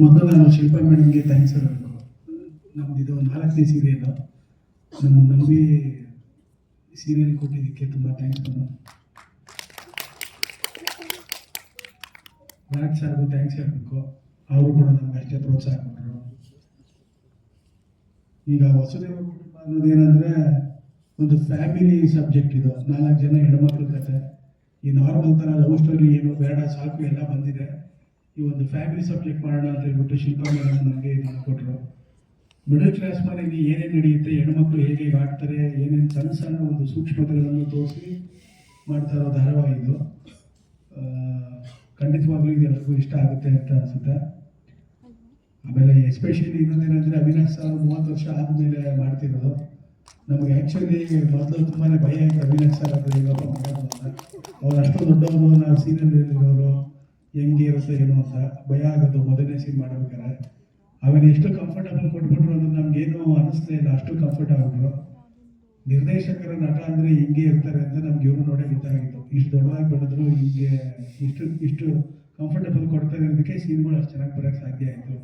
ಮೊದಲು ನಾನು ಶಿಲ್ಪ ಮೇಡಮ್ಗೆ ಥ್ಯಾಂಕ್ಸ್ ಹೇಳಬೇಕು ನಮ್ದು ಇದು ನಾಲ್ಕನೇ ಸೀರಿಯಲ್ ನಮ್ಮ ನಂಬಿ ಸೀರಿಯಲ್ ಕೊಟ್ಟಿದ್ದಕ್ಕೆ ತುಂಬ ಥ್ಯಾಂಕ್ಸ್ ಮೇಡಮ್ ರಾಜ್ ಸರ್ಗೂ ಥ್ಯಾಂಕ್ಸ್ ಹೇಳಬೇಕು. ಅವರು ಕೂಡ ನಮ್ಗೆ ಅಷ್ಟೇ ಪ್ರೋತ್ಸಾಹ ಕೊಟ್ಟರು ಈಗ ವಸುದೇವ ಕುಟುಂಬ ಅನ್ನೋದೇನಂದರೆ ಒಂದು ಫ್ಯಾಮಿಲಿ ಸಬ್ಜೆಕ್ಟ್ ಇದು. ನಾಲ್ಕು ಜನ ಹೆಣ್ಮಕ್ಳ ಕತೆ. ಈ ನಾರ್ಮಲ್ ಥರ ಲವ್ ಸ್ಟೋರಿ ಏನು ಬೇಡ, ಸಾಕು, ಎಲ್ಲ ಬಂದಿದೆ. ಈ ಒಂದು ಫ್ಯಾಮಿಲಿ ಸಬ್ಜೆಕ್ಟ್ ಮಾಡೋಣ ಅಂತ ಹೇಳ್ಬಿಟ್ಟು ಶಿಲ್ಪಾ ಮೇಡಮ್ ನನಗೆ ಇದನ್ನು ಕೊಟ್ಟರು ಮಿಡಲ್ ಕ್ಲಾಸ್ ಮನೆಯಲ್ಲಿ ಏನೇನು ನಡೆಯುತ್ತೆ, ಹೆಣ್ಮಕ್ಳು ಹೇಗೆ ಹೇಗೆ ಆಡ್ತಾರೆ ಏನೇನು ಸಣ್ಣ ಸಣ್ಣ ಒಂದು ಸೂಕ್ಷ್ಮತೆಗಳನ್ನು ತೋರಿಸಿ ಮಾಡ್ತಾ ಇರೋ ಧಾರಾವಾಹಿ ಇದು. ಖಂಡಿತವಾಗ್ಲೂ ಇದು ಎಲ್ಲರಿಗೂ ಇಷ್ಟ ಆಗುತ್ತೆ ಅಂತ ಅನಿಸುತ್ತೆ. ಆಮೇಲೆ ಎಸ್ಪೆಷಲಿ ಇನ್ನೊಂದೇನಂದ್ರೆ ಅವಿನಾಶ್ ಸರ್ ಮೂವತ್ತು ವರ್ಷ ಆದಮೇಲೆ ಮಾಡ್ತಿರೋದು. ನಮಗೆ ಆ್ಯಕ್ಚುಲಿ ಮೊದಲು ತುಂಬಾ ಭಯ ಆಯಿತು ಅವಿನಾಶ್ ಸರ್ ಅವರು ಅವ್ರು ಅಷ್ಟು ದೊಡ್ಡವರು, ನಾವು ಸೀನಿಯರ್ ಇರೋರು. ಹೆಂಗೆ ಇರುತ್ತೆ ಏನೋ ಅಂತ ಭಯ ಆಗುತ್ತೆ ಮೊದಲನೇ ಸೀನ್ ಮಾಡ್ಬೇಕಾದ್ರೆ. ಆಮೇಲೆ ಎಷ್ಟು ಕಂಫರ್ಟಬಲ್ ಕೊಟ್ಬಿಟ್ರು ಅಂದ್ರೆ ನಮ್ಗೇನು ಅನಿಸ್ತಾ ಇಲ್ಲ, ಅಷ್ಟು ಕಂಫರ್ಟ್ ಆಗ್ಬಿಟ್ರು ನಿರ್ದೇಶಕರ ನಟ ಅಂದ್ರೆ ಹಿಂಗೆ ಇರ್ತಾರೆ ಅಂತ ನಮ್ಗೆ ಇವರು ನೋಡೇ ಗೊತ್ತಾಗಿತ್ತು. ಇಷ್ಟು ದೊಡ್ಡದಾಗಿ ಬೆಳೆದ್ರು ಹಿಂಗೆ ಇಷ್ಟು ಇಷ್ಟು ಕಂಫರ್ಟಬಲ್ ಕೊಡ್ತಾರೆ ಅನ್ನೋದಕ್ಕೆ ಸೀನ್ಗಳು ಅಷ್ಟು ಚೆನ್ನಾಗಿ ಬರೋಕ್ಕೆ ಸಾಧ್ಯ ಆಯಿತು.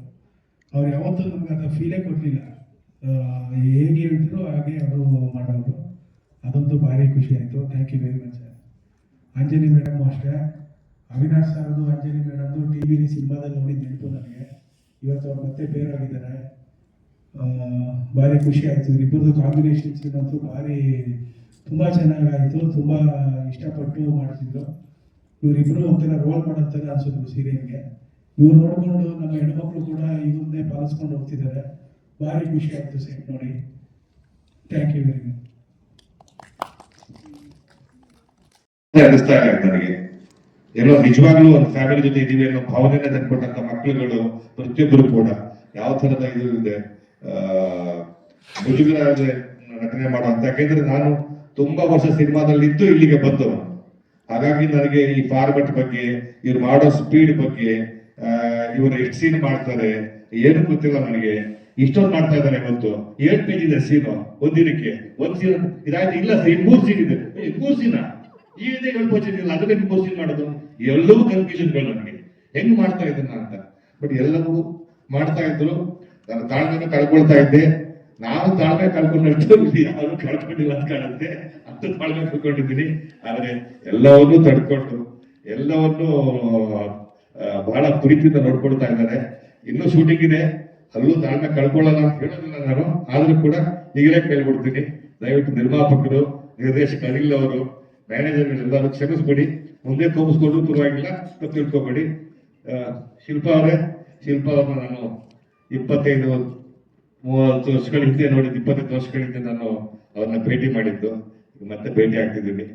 ಅವ್ರು ಯಾವತ್ತೂ ನಮ್ಗೆ ಅದು ಫೀಲೇ ಕೊಟ್ಟಿಲ್ಲ. ಹೇಗೆ ಹೇಳ್ತಿರೋ ಹಾಗೆ ಅವರು ಮಾಡೋರು ಅದಂತೂ ಭಾರಿ ಖುಷಿ ಆಯಿತು. Thank you very much Anjali madam ಅಷ್ಟೇ. ಅವಿನಾಶ್ ಸರ್ದು, ಅಂಜಲಿ ಮೇಡಮ್ದು ಟಿ ವಿಲಿ ಸಿನಿಮಾದಲ್ಲಿ ನೋಡಿ ನೆನಪು ನನಗೆ. ಇವತ್ತು ಅವ್ರು ಮತ್ತೆ ಬೇರಾಗಿದ್ದಾರೆ. ಭಾರಿ ಖುಷಿ ಆಯಿತು. ಇಬ್ಬರದು ಕಾಂಬಿನೇಷನ್ ಅಂತೂ ಭಾರಿ, ತುಂಬ ಚೆನ್ನಾಗಾಯಿತು. ತುಂಬ ಇಷ್ಟಪಟ್ಟು ಮಾಡ್ತಿದ್ರು. ಇವರಿಬ್ಬರು ಒಂಥರ ರೋಲ್ ಮಾಡೋ ಥರ ಅನ್ಸಿದ್ರು ಸೀರಿಯಲ್ಗೆ ಇವ್ರು ನೋಡಿಕೊಂಡು ನಮ್ಮ ಹೆಣ್ಮಕ್ಳು ಕೂಡ ಇವ್ರನ್ನೇ ಪಾಲಿಸ್ಕೊಂಡು ಹೋಗ್ತಿದ್ದಾರೆ. ಭಾರಿ ಖುಷಿ ಆಯಿತು ಸೆಟ್ ನೋಡಿ. ಥ್ಯಾಂಕ್ ಯು ವೆರಿ ಮಚ್ ಅನಿಸ್ತಾ ಎಲ್ಲೋ ನಿಜವಾಗ್ಲೂ ಒಂದು ಫ್ಯಾಮಿಲಿ ಜೊತೆ ಇದೀವಿ ಅನ್ನೋ ಭಾವನೆ ತಂದ್ಕೊಟ್ಟಂತ ಮಕ್ಕಳುಗಳು ಪ್ರತಿಯೊಬ್ಬರು ಕೂಡ ಯಾವ ತರದ ಇದು ಇದೆ? ಆ ಮುಜುಗರ ಇದೆ ನಟನೆ ಮಾಡುವಂತ ಯಾಕೆಂದ್ರೆ ನಾನು ತುಂಬಾ ವರ್ಷ ಸಿನಿಮಾದಲ್ಲಿ ಇದ್ದು ಇಲ್ಲಿಗೆ ಬಂದವನು. ಹಾಗಾಗಿ ನನಗೆ ಈ ಫಾರ್ಮೆಟ್ ಬಗ್ಗೆ, ಇವ್ರು ಮಾಡೋ ಸ್ಪೀಡ್ ಬಗ್ಗೆ ಇವರು ಎಷ್ಟು ಸೀನ್ ಮಾಡ್ತಾರೆ, ಏನು ಗೊತ್ತಿಲ್ಲ ನನಗೆ. ಇಷ್ಟೊಂದು ಮಾಡ್ತಾ ಇದ್ದಾರೆ ಇವತ್ತು. ಏಳು ಪೇಜ್ ಇದೆ ಸೀನು ಒಂದಿನಕ್ಕೆ. ಒಂದ್ ಸೀನ್ ಇದಾಯ್ತು. ಇಲ್ಲ ಸರ್ ಮೂರ್ ಸೀನ್ ಇದೆ. ಮೂರ್ ಸೀನ ಈ ರೀತಿ ಅದಕ್ಕೆ ಮೂರ್ ಸೀನ್ ಮಾಡೋದು. ಎಲ್ಲವೂ ಕನ್ಫ್ಯೂಷನ್ಗಳು ನನಗೆ ಹೆಂಗ್ ಮಾಡ್ತಾ ಇದನ್ನ ಅಂತ. ಬಟ್ ಎಲ್ಲವೂ ಮಾಡ್ತಾ ಇದ್ರು. ನಾನು ತಾಳ್ಮೆನ ಕಳ್ಕೊಳ್ತಾ ಇದ್ದೆ. ನಾನು ತಾಳ್ಮೆ ಇಲ್ಲಿ ಯಾರು ಕಳ್ಕೊಂಡಿಲ್ಲ ಅಂತ ಕಾಣುತ್ತೆ. ಅಂತ ತಾಳ್ಮೆ ಕಳ್ಕೊಂಡಿದ್ದೀನಿ. ಆದ್ರೆ ಎಲ್ಲವನ್ನೂ ತಡ್ಕೊಂಡು, ಎಲ್ಲವನ್ನು ಬಹಳ ಪ್ರೀತಿಯಿಂದ ನೋಡ್ಕೊಳ್ತಾ ಇದ್ದಾರೆ. ಇನ್ನೂ ಶೂಟಿಂಗ್ ಇದೆ. ಅಲ್ಲೂ ತಾಳ್ಮೆ ಕಳ್ಕೊಳ್ಳಲ್ಲ ಅಂತ ಹೇಳೋದಿಲ್ಲ ನಾನು. ಆದ್ರೂ ಕೂಡ ಈಗಲೇ ಕೇಳ್ಬಿಡ್ತೀನಿ. ದಯವಿಟ್ಟು ನಿರ್ಮಾಪಕರು ನಿರ್ದೇಶಕ ಅನಿಲ್ ಅವರು ಮ್ಯಾನೇಜರ್ಗಳೆಲ್ಲರೂ ಕ್ಷಮಿಸ್ಬಿಡಿ. ಮುಂದೆ ಕೋಪಿಸ್ಕೊಂಡು ಪರವಾಗಿಲ್ಲ ತಪ್ಪು ತಿಳ್ಕೊಬೇಡಿ. ಶಿಲ್ಪಾ ಅವರೇ, ಶಿಲ್ಪಾ ಅವ್ರನ್ನ ನಾನು ಇಪ್ಪತ್ತೈದು, ಮೂವತ್ತು ವರ್ಷಗಳ ಹಿಂದೆ ನೋಡಿದ್ದು, ಇಪ್ಪತ್ತೈದು ವರ್ಷಗಳ ಹಿಂದೆ ನಾನು ಅವ್ರನ್ನ ಭೇಟಿ ಮಾಡಿದ್ದು. ಮತ್ತೆ ಭೇಟಿ ಆಗ್ತಿದ್ದೀನಿ.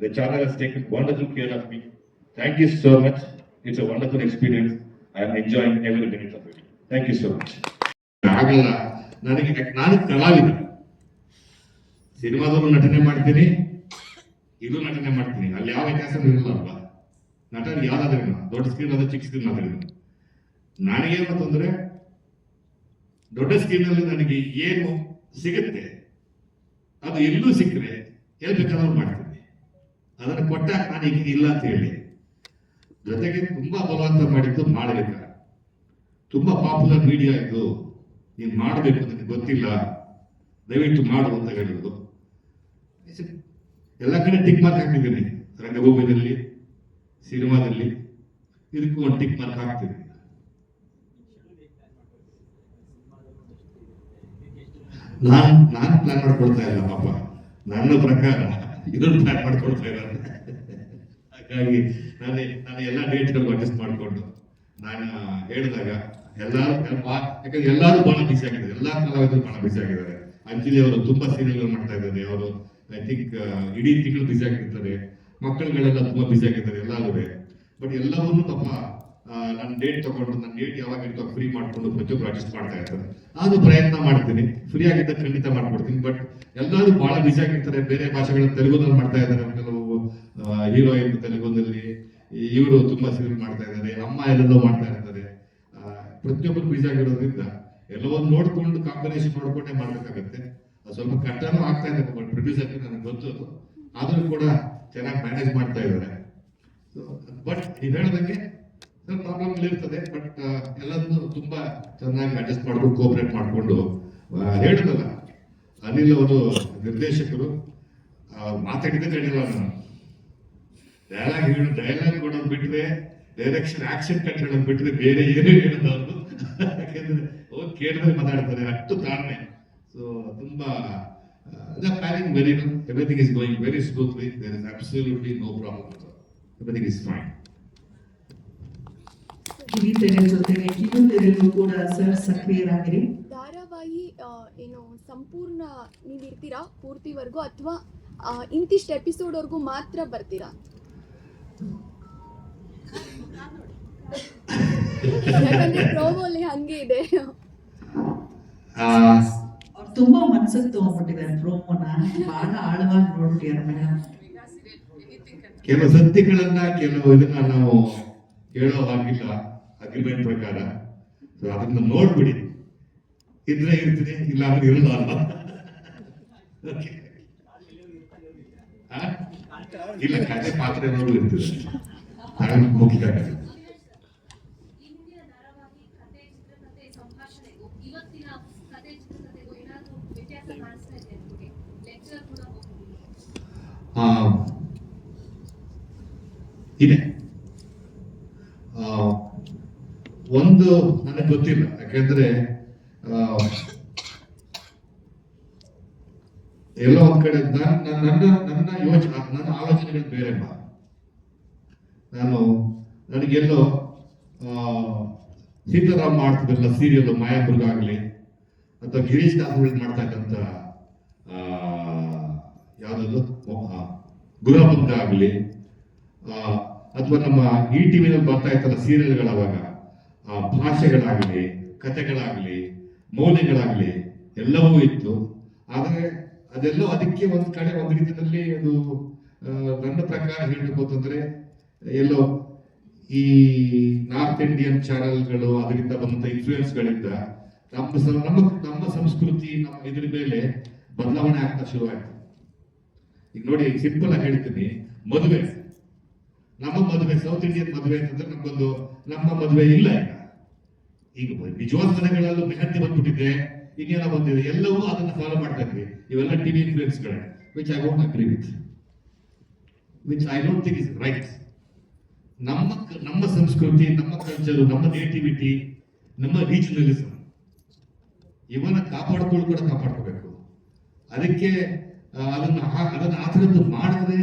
The channel has taken wonderful care of me thank you so much it's a wonderful experience I am enjoying every minute of it thank you so much ಆಗಲ್ಲ ನನಗೆ, ನಾನು ಕಲಾವಿದ. ಸಿನಿಮಾದಲ್ಲೂ ನಟನೆ ಮಾಡ್ತೀನಿ. ಇದು ನಟನೆ ಮಾಡ್ತೀನಿ. ಅಲ್ಲಿ ಯಾವ ವ್ಯತ್ಯಾಸನೂ ಇರಲ್ಲ ಅಲ್ವಾ? ನಟನೆ ಯಾವ್ದಾದ್ರೂ ದೊಡ್ಡ ಸ್ಕ್ರೀನ್ ಅದ ಚಿಕ್ಕ ಸ್ಕ್ರೀನ್ ಆದ್ರೂ ನನಗೇನು ತೊಂದರೆ. ದೊಡ್ಡ ಸ್ಕ್ರೀನ್ ಅಲ್ಲಿ ನನಗೆ ಏನು ಸಿಗುತ್ತೆ? ಅದು ಎಲ್ಲೂ ಸಿಕ್ಕರೆ ಹೇಳ್ಬೇಕಾದ್ರೂ ಬೇಕಾದ್ರೂ ಮಾಡ್ತೀನಿ? ಅದನ್ನು ಕೊಟ್ಟ ನಾನು ಈಗ ಇಲ್ಲ ಅಂತ ಹೇಳಿ. ಜೊತೆಗೆ ತುಂಬಾ ಬಲವಂತ ಮಾಡಿದ್ದು ಮಾಡಬೇಕ ತುಂಬಾ ಪಾಪ್ಯುಲರ್ ಮೀಡಿಯಾ ಇದು. ನೀನು ಮಾಡಬೇಕು ನನಗೆ ಗೊತ್ತಿಲ್ಲ. ದಯವಿಟ್ಟು ಮಾಡು ಅಂತ ಹೇಳಿದ್ರು ಎಲ್ಲ ಕಡೆ ಟಿಕ್ ಮಾರ್ಕ್ ಹಾಕಿದ್ದೀನಿ. ರಂಗಭೂಮಿನಲ್ಲಿ ಸಿನಿಮಾದಲ್ಲಿ ಇದಕ್ಕೂ ಒಂದು ಟಿಕ್ ಮಾರ್ಕ್ ಹಾಕ್ತೀನಿ. ನಾನ್, ನಾನು ಪ್ಲಾನ್ ಮಾಡ್ಕೊಳ್ತಾ ಇಲ್ಲ ಪಾಪ. ನನ್ನ ಪ್ರಕಾರ ಇದನ್ನು ಪ್ಲಾನ್ ಮಾಡ್ಕೊಳ್ತಾ ಇಲ್ಲ. ಹಾಗಾಗಿ ನಾನು ನಾನು ಎಲ್ಲ ಡೇಟ್ಗಳು ಅಡ್ಜಸ್ಟ್ ಮಾಡಿಕೊಂಡು ನಾನು ಹೇಳಿದಾಗ ಎಲ್ಲರೂ ಯಾಕಂದ್ರೆ ಎಲ್ಲರೂ ಬಹಳ ಬಿಸಿ ಆಗಿದ್ದಾರೆ. ಎಲ್ಲ ಕಲಾವಿದರು ಬಹಳ ಬಿಸಿ ಆಗಿದ್ದಾರೆ. ಅಂಜಲಿ ಅವರು ತುಂಬಾ ಸೀರಿಯಲ್ ಮಾಡ್ತಾ ಇದ್ದಾರೆ. ಅವರು ಐ ಥಿಂಕ್ ಇಡೀ ತಿಂಗಳು ಬಿಸಿ ಆಗಿರ್ತಾರೆ ಮಕ್ಕಳುಗಳೆಲ್ಲ ತುಂಬಾ ಬಿಸಿ ಎಲ್ಲ ಎಲ್ಲರೂ ಬಟ್ ಎಲ್ಲವನ್ನೂ ತಪ್ಪ ನನ್ನ ಡೇಟ್ ತಗೊಂಡು ನನ್ನ ಡೇಟ್ ಯಾವಾಗ ಇರ್ತೋ ಫ್ರೀ ಮಾಡ್ಕೊಂಡು ಪ್ರತಿಯೊಬ್ಬರು ಅಡ್ಜಸ್ಟ್ ಮಾಡ್ತಾ ಇರ್ತಾರೆ. ನಾನು ಪ್ರಯತ್ನ ಮಾಡ್ತೀನಿ. ಫ್ರೀ ಆಗಿದ್ದ ಖಂಡಿತ ಮಾಡ್ಕೊಡ್ತೀನಿ. ಬಟ್ ಎಲ್ಲರೂ ಬಹಳ ಬಿಸಿ ಆಗಿರ್ತಾರೆ. ಬೇರೆ ಭಾಷೆಗಳ ತೆಲುಗುನಲ್ಲಿ ಮಾಡ್ತಾ ಇದ್ದಾರೆ. ಕೆಲವು ಹೀರೋಯಿನ್ ತೆಲುಗುನಲ್ಲಿ, ಇವರು ತುಂಬಾ ಸೀರಿಯಲ್ ಮಾಡ್ತಾ ಇದ್ದಾರೆ, ಅಮ್ಮ ಎಲ್ಲೆಲ್ಲೋ ಮಾಡ್ತಾ ಇರ್ತಾರೆ ಪ್ರತಿಯೊಬ್ಬರು ಬಿಸಿ ಆಗಿರೋದ್ರಿಂದ ಎಲ್ಲವನ್ನು ನೋಡ್ಕೊಂಡು ಕಾಂಬಿನೇಷನ್ ನೋಡ್ಕೊಂಡೇ ಮಾಡ್ಬೇಕಾಗತ್ತೆ. ಸ್ವಲ್ಪ ಕಷ್ಟನೂ ಆಗ್ತಾ ಇದೆ ಪ್ರೊಡ್ಯೂಸರ್ ನನಗೆ ಗೊತ್ತು ಆದರೂ ಕೂಡ ಚೆನ್ನಾಗಿ ಮ್ಯಾನೇಜ್ ಮಾಡ್ತಾ ಇದ್ದಾರೆ. ಬಟ್ ಇದು ಹೇಳೋದಕ್ಕೆ ಪ್ರಾಬ್ಲಮ್ ಇರ್ತದೆ ಬಟ್ ಎಲ್ಲದನ್ನು ತುಂಬಾ ಚೆನ್ನಾಗಿ ಅಡ್ಜಸ್ಟ್ ಮಾಡ್ಕೊಂಡು ಕೋಪರೇಟ್ ಮಾಡಿಕೊಂಡು ಹೇಳಿದಲ್ಲ. ಅನಿಲ್ ಅವರು ನಿರ್ದೇಶಕರು ಮಾತಾಡಿದ್ದೆ ಹೇಳಿಲ್ಲ ನಾನು. ಡೈಲಾಗ್ ಹೇಳಿ ಡೈಲಾಗ್ ಕೊಡೋದು ಬಿಟ್ಟರೆ ಡೈರೆಕ್ಷನ್ ಆಕ್ಷನ್ ಕಟ್ ಹೇಳೋದು ಬಿಟ್ಟರೆ ಬೇರೆ ಏನೇ ಹೇಳೋದು ಅವರು ಯಾಕೆಂದ್ರೆ, ಅವ್ರು ಕೇಳಿದ್ರೆ ಮಾತಾಡ್ತಾರೆ, ಅಷ್ಟು ತಾಳ್ಮೆ. ಸೊ ತುಂಬಾ the planning very everything is going very smoothly there is absolutely no problem everything is fine ಕಿವಿತೆರೆ ಜೊತೆಗೆ ಕಿರುತೆರೆಗೂ ಕೂಡ ಸರ್ ಸಕ್ರಿಯರಾಗಿರಿ. ಧಾರಾವಾಹಿ ಏನು ಸಂಪೂರ್ಣ ನೀವು ಇರ್ತೀರಾ ಪೂರ್ತಿವರೆಗೂ ಅಥವಾ ಇಂತಿಷ್ಟು ಎಪಿಸೋಡ್ವರೆಗೂ ಮಾತ್ರ ಬರ್ತೀರಾ? ಯಾಕಂದ್ರೆ ಪ್ರೋಮೋಲಿ ಹಂಗೆ ಇದೆ. ತುಂಬಾ ಮನ್ಸಿಗೆ ತಗೊಂಡ್ಬಿಟ್ಟಿದ್ದಾರೆ ಪ್ರೋಮೋನ ಬಹಳ ಆಳವಾಗಿ ನೋಡ್ಬಿಟ್ಟಿದ್ದಾರೆ ಮೇಡಮ್ ಕೆಲವು ಸತ್ಯಗಳನ್ನ, ಕೆಲವು ಇದನ್ನ ನಾವು ಹೇಳೋ ಹಾಗಿಲ್ಲ ಅಗ್ರಿಮೆಂಟ್ ಪ್ರಕಾರ. ಅದನ್ನ ನೋಡ್ಬಿಡಿ. ಇದ್ರೆ ಇರ್ತೀನಿ ಇಲ್ಲ ಅಂದ್ರೆ ಇರಲ್ಲ ಅಲ್ವಾ? ಇಲ್ಲ ಕತೆ ಪಾತ್ರೆ ಅದನ್ನ ಮುಖ್ಯ ಇಂದಿನ ಧಾರಾವಾಹಿ ಕತೆ ಚಿತ್ರಕಥೆ ಸಂಭಾಷಣೆಗೂ ಇವತ್ತಿನ ಕತೆ ಚಿತ್ರಕಥೆಗೂ ಏನಾದರೂ ವ್ಯತ್ಯಾಸ ಕಾಣಿಸ್ತಾ ಇದೆ ನಿಮಗೆ ಲೆಕ್ಚರ್ ಕೂಡ ಹೋಗ್ಬೋದು ಆ, ಇದೆ. ಒಂದು ನನಗೆ ಗೊತ್ತಿಲ್ಲ. ಯಾಕೆಂದ್ರೆ ಎಲ್ಲ ಒಂದ್ ಕಡೆ ನಾನ್- ನಾನ್- ನನ್ನ ನನ್ನ ಯೋಚನೆ ನನ್ನ ಆಲೋಚನೆಗಳು ಬೇರೆ ನಾನು, ನನಗೆಲ್ಲೋ ಸೀತಾರಾಮ್ ಮಾಡ್ತಿದ್ರಲ್ಲ ಸೀರಿಯಲ್ ಮಾಯಾಪುರ್ಗಾಗ್ಲಿ, ಅಥವಾ ಗಿರೀಶ್ ಮಾಡ್ತಕ್ಕಂಥ ಮಾಡ್ತಾ ಇದ್ದಂತ ಆ, ಯಾವ್ದದು ಗುಲಾಬಂದ ಆಗಲಿ ಅಥವಾ ನಮ್ಮ ಈ ಟಿವಿನಲ್ಲಿ ಬರ್ತಾ ಇರ್ತಲ್ಲ ಸೀರಿಯಲ್ಗಳಾವಾಗ ಭಾಷೆಗಳಾಗಲಿ ಕಥೆಗಳಾಗಲಿ ಮೌಲ್ಯಗಳಾಗಲಿ ಎಲ್ಲವೂ ಇತ್ತು. ಆದರೆ ಅದೆಲ್ಲೋ ಅದಕ್ಕೆ ಒಂದು ಕಡೆ ಒಂದು ರೀತಿಯಲ್ಲಿ ಅದು ನನ್ನ ಪ್ರಕಾರ ಹೇಳಬೇಕು ಅಂತಂದ್ರೆ ಎಲ್ಲೋ ಈ ನಾರ್ತ್ ಇಂಡಿಯನ್ ಚಾನೆಲ್ಗಳು ಅದರಿಂದ ಬಂದಂತ ಇನ್ಫ್ಲೂಯೆನ್ಸ್ಗಳಿಂದ ನಮ್ಮ ನಮ್ಮ ನಮ್ಮ ಸಂಸ್ಕೃತಿ ನಮ್ಮ ಇದ್ರ ಮೇಲೆ ಬದಲಾವಣೆ ಆಗ್ತಾ ಶುರುವಾಯ್ತು. ಈಗ ನೋಡಿ ಸಿಂಪಲ್ ಆಗಿ ಹೇಳ್ತೀನಿ. ಮದುವೆ. ನಮ್ಮ ಮದುವೆ ಸೌತ್ ಇಂಡಿಯನ್ ಮದುವೆ ಅಂತಂದ್ರೆ ನಮ್ಗೊಂದು, ನಮ್ಮ ಮದುವೆ ಇಲ್ಲ ಈಗ. ನಿಜವಾದ ಮನೆಗಳಲ್ಲೂ ಮೆಹಂದಿ ಬಂದ್ಬಿಟ್ಟಿದ್ರೆ ಇನ್ನೇನೋ ಬಂದಿದೆ, ಎಲ್ಲವೂ ಅದನ್ನ ಫಾಲೋ ಮಾಡ್ತಾ ಇದ್ವಿ. ಇವೆಲ್ಲ TV ಇನ್ಫ್ಲೂಯೆನ್ಸ್ಗಳೇ which I won't agree with which I don't think is right ನಮ್ಮ ನಮ್ಮ ಸಂಸ್ಕೃತಿ, ನಮ್ಮ ಕಲ್ಚರ್ ನಮ್ಮ ನೇಟಿವಿಟಿ ನಮ್ಮ ರೀಜನಲಿಸಮ್ ಇವನ್ನ ಕಾಪಾಡ್ಕೊಳ್ಳು ಕೂಡ ಕಾಪಾಡ್ಕೋಬೇಕು. ಅದಕ್ಕೆ ಅದನ್ನ ಅದನ್ನ ಆ ಥರದ್ದು ಮಾಡಿದ್ರೆ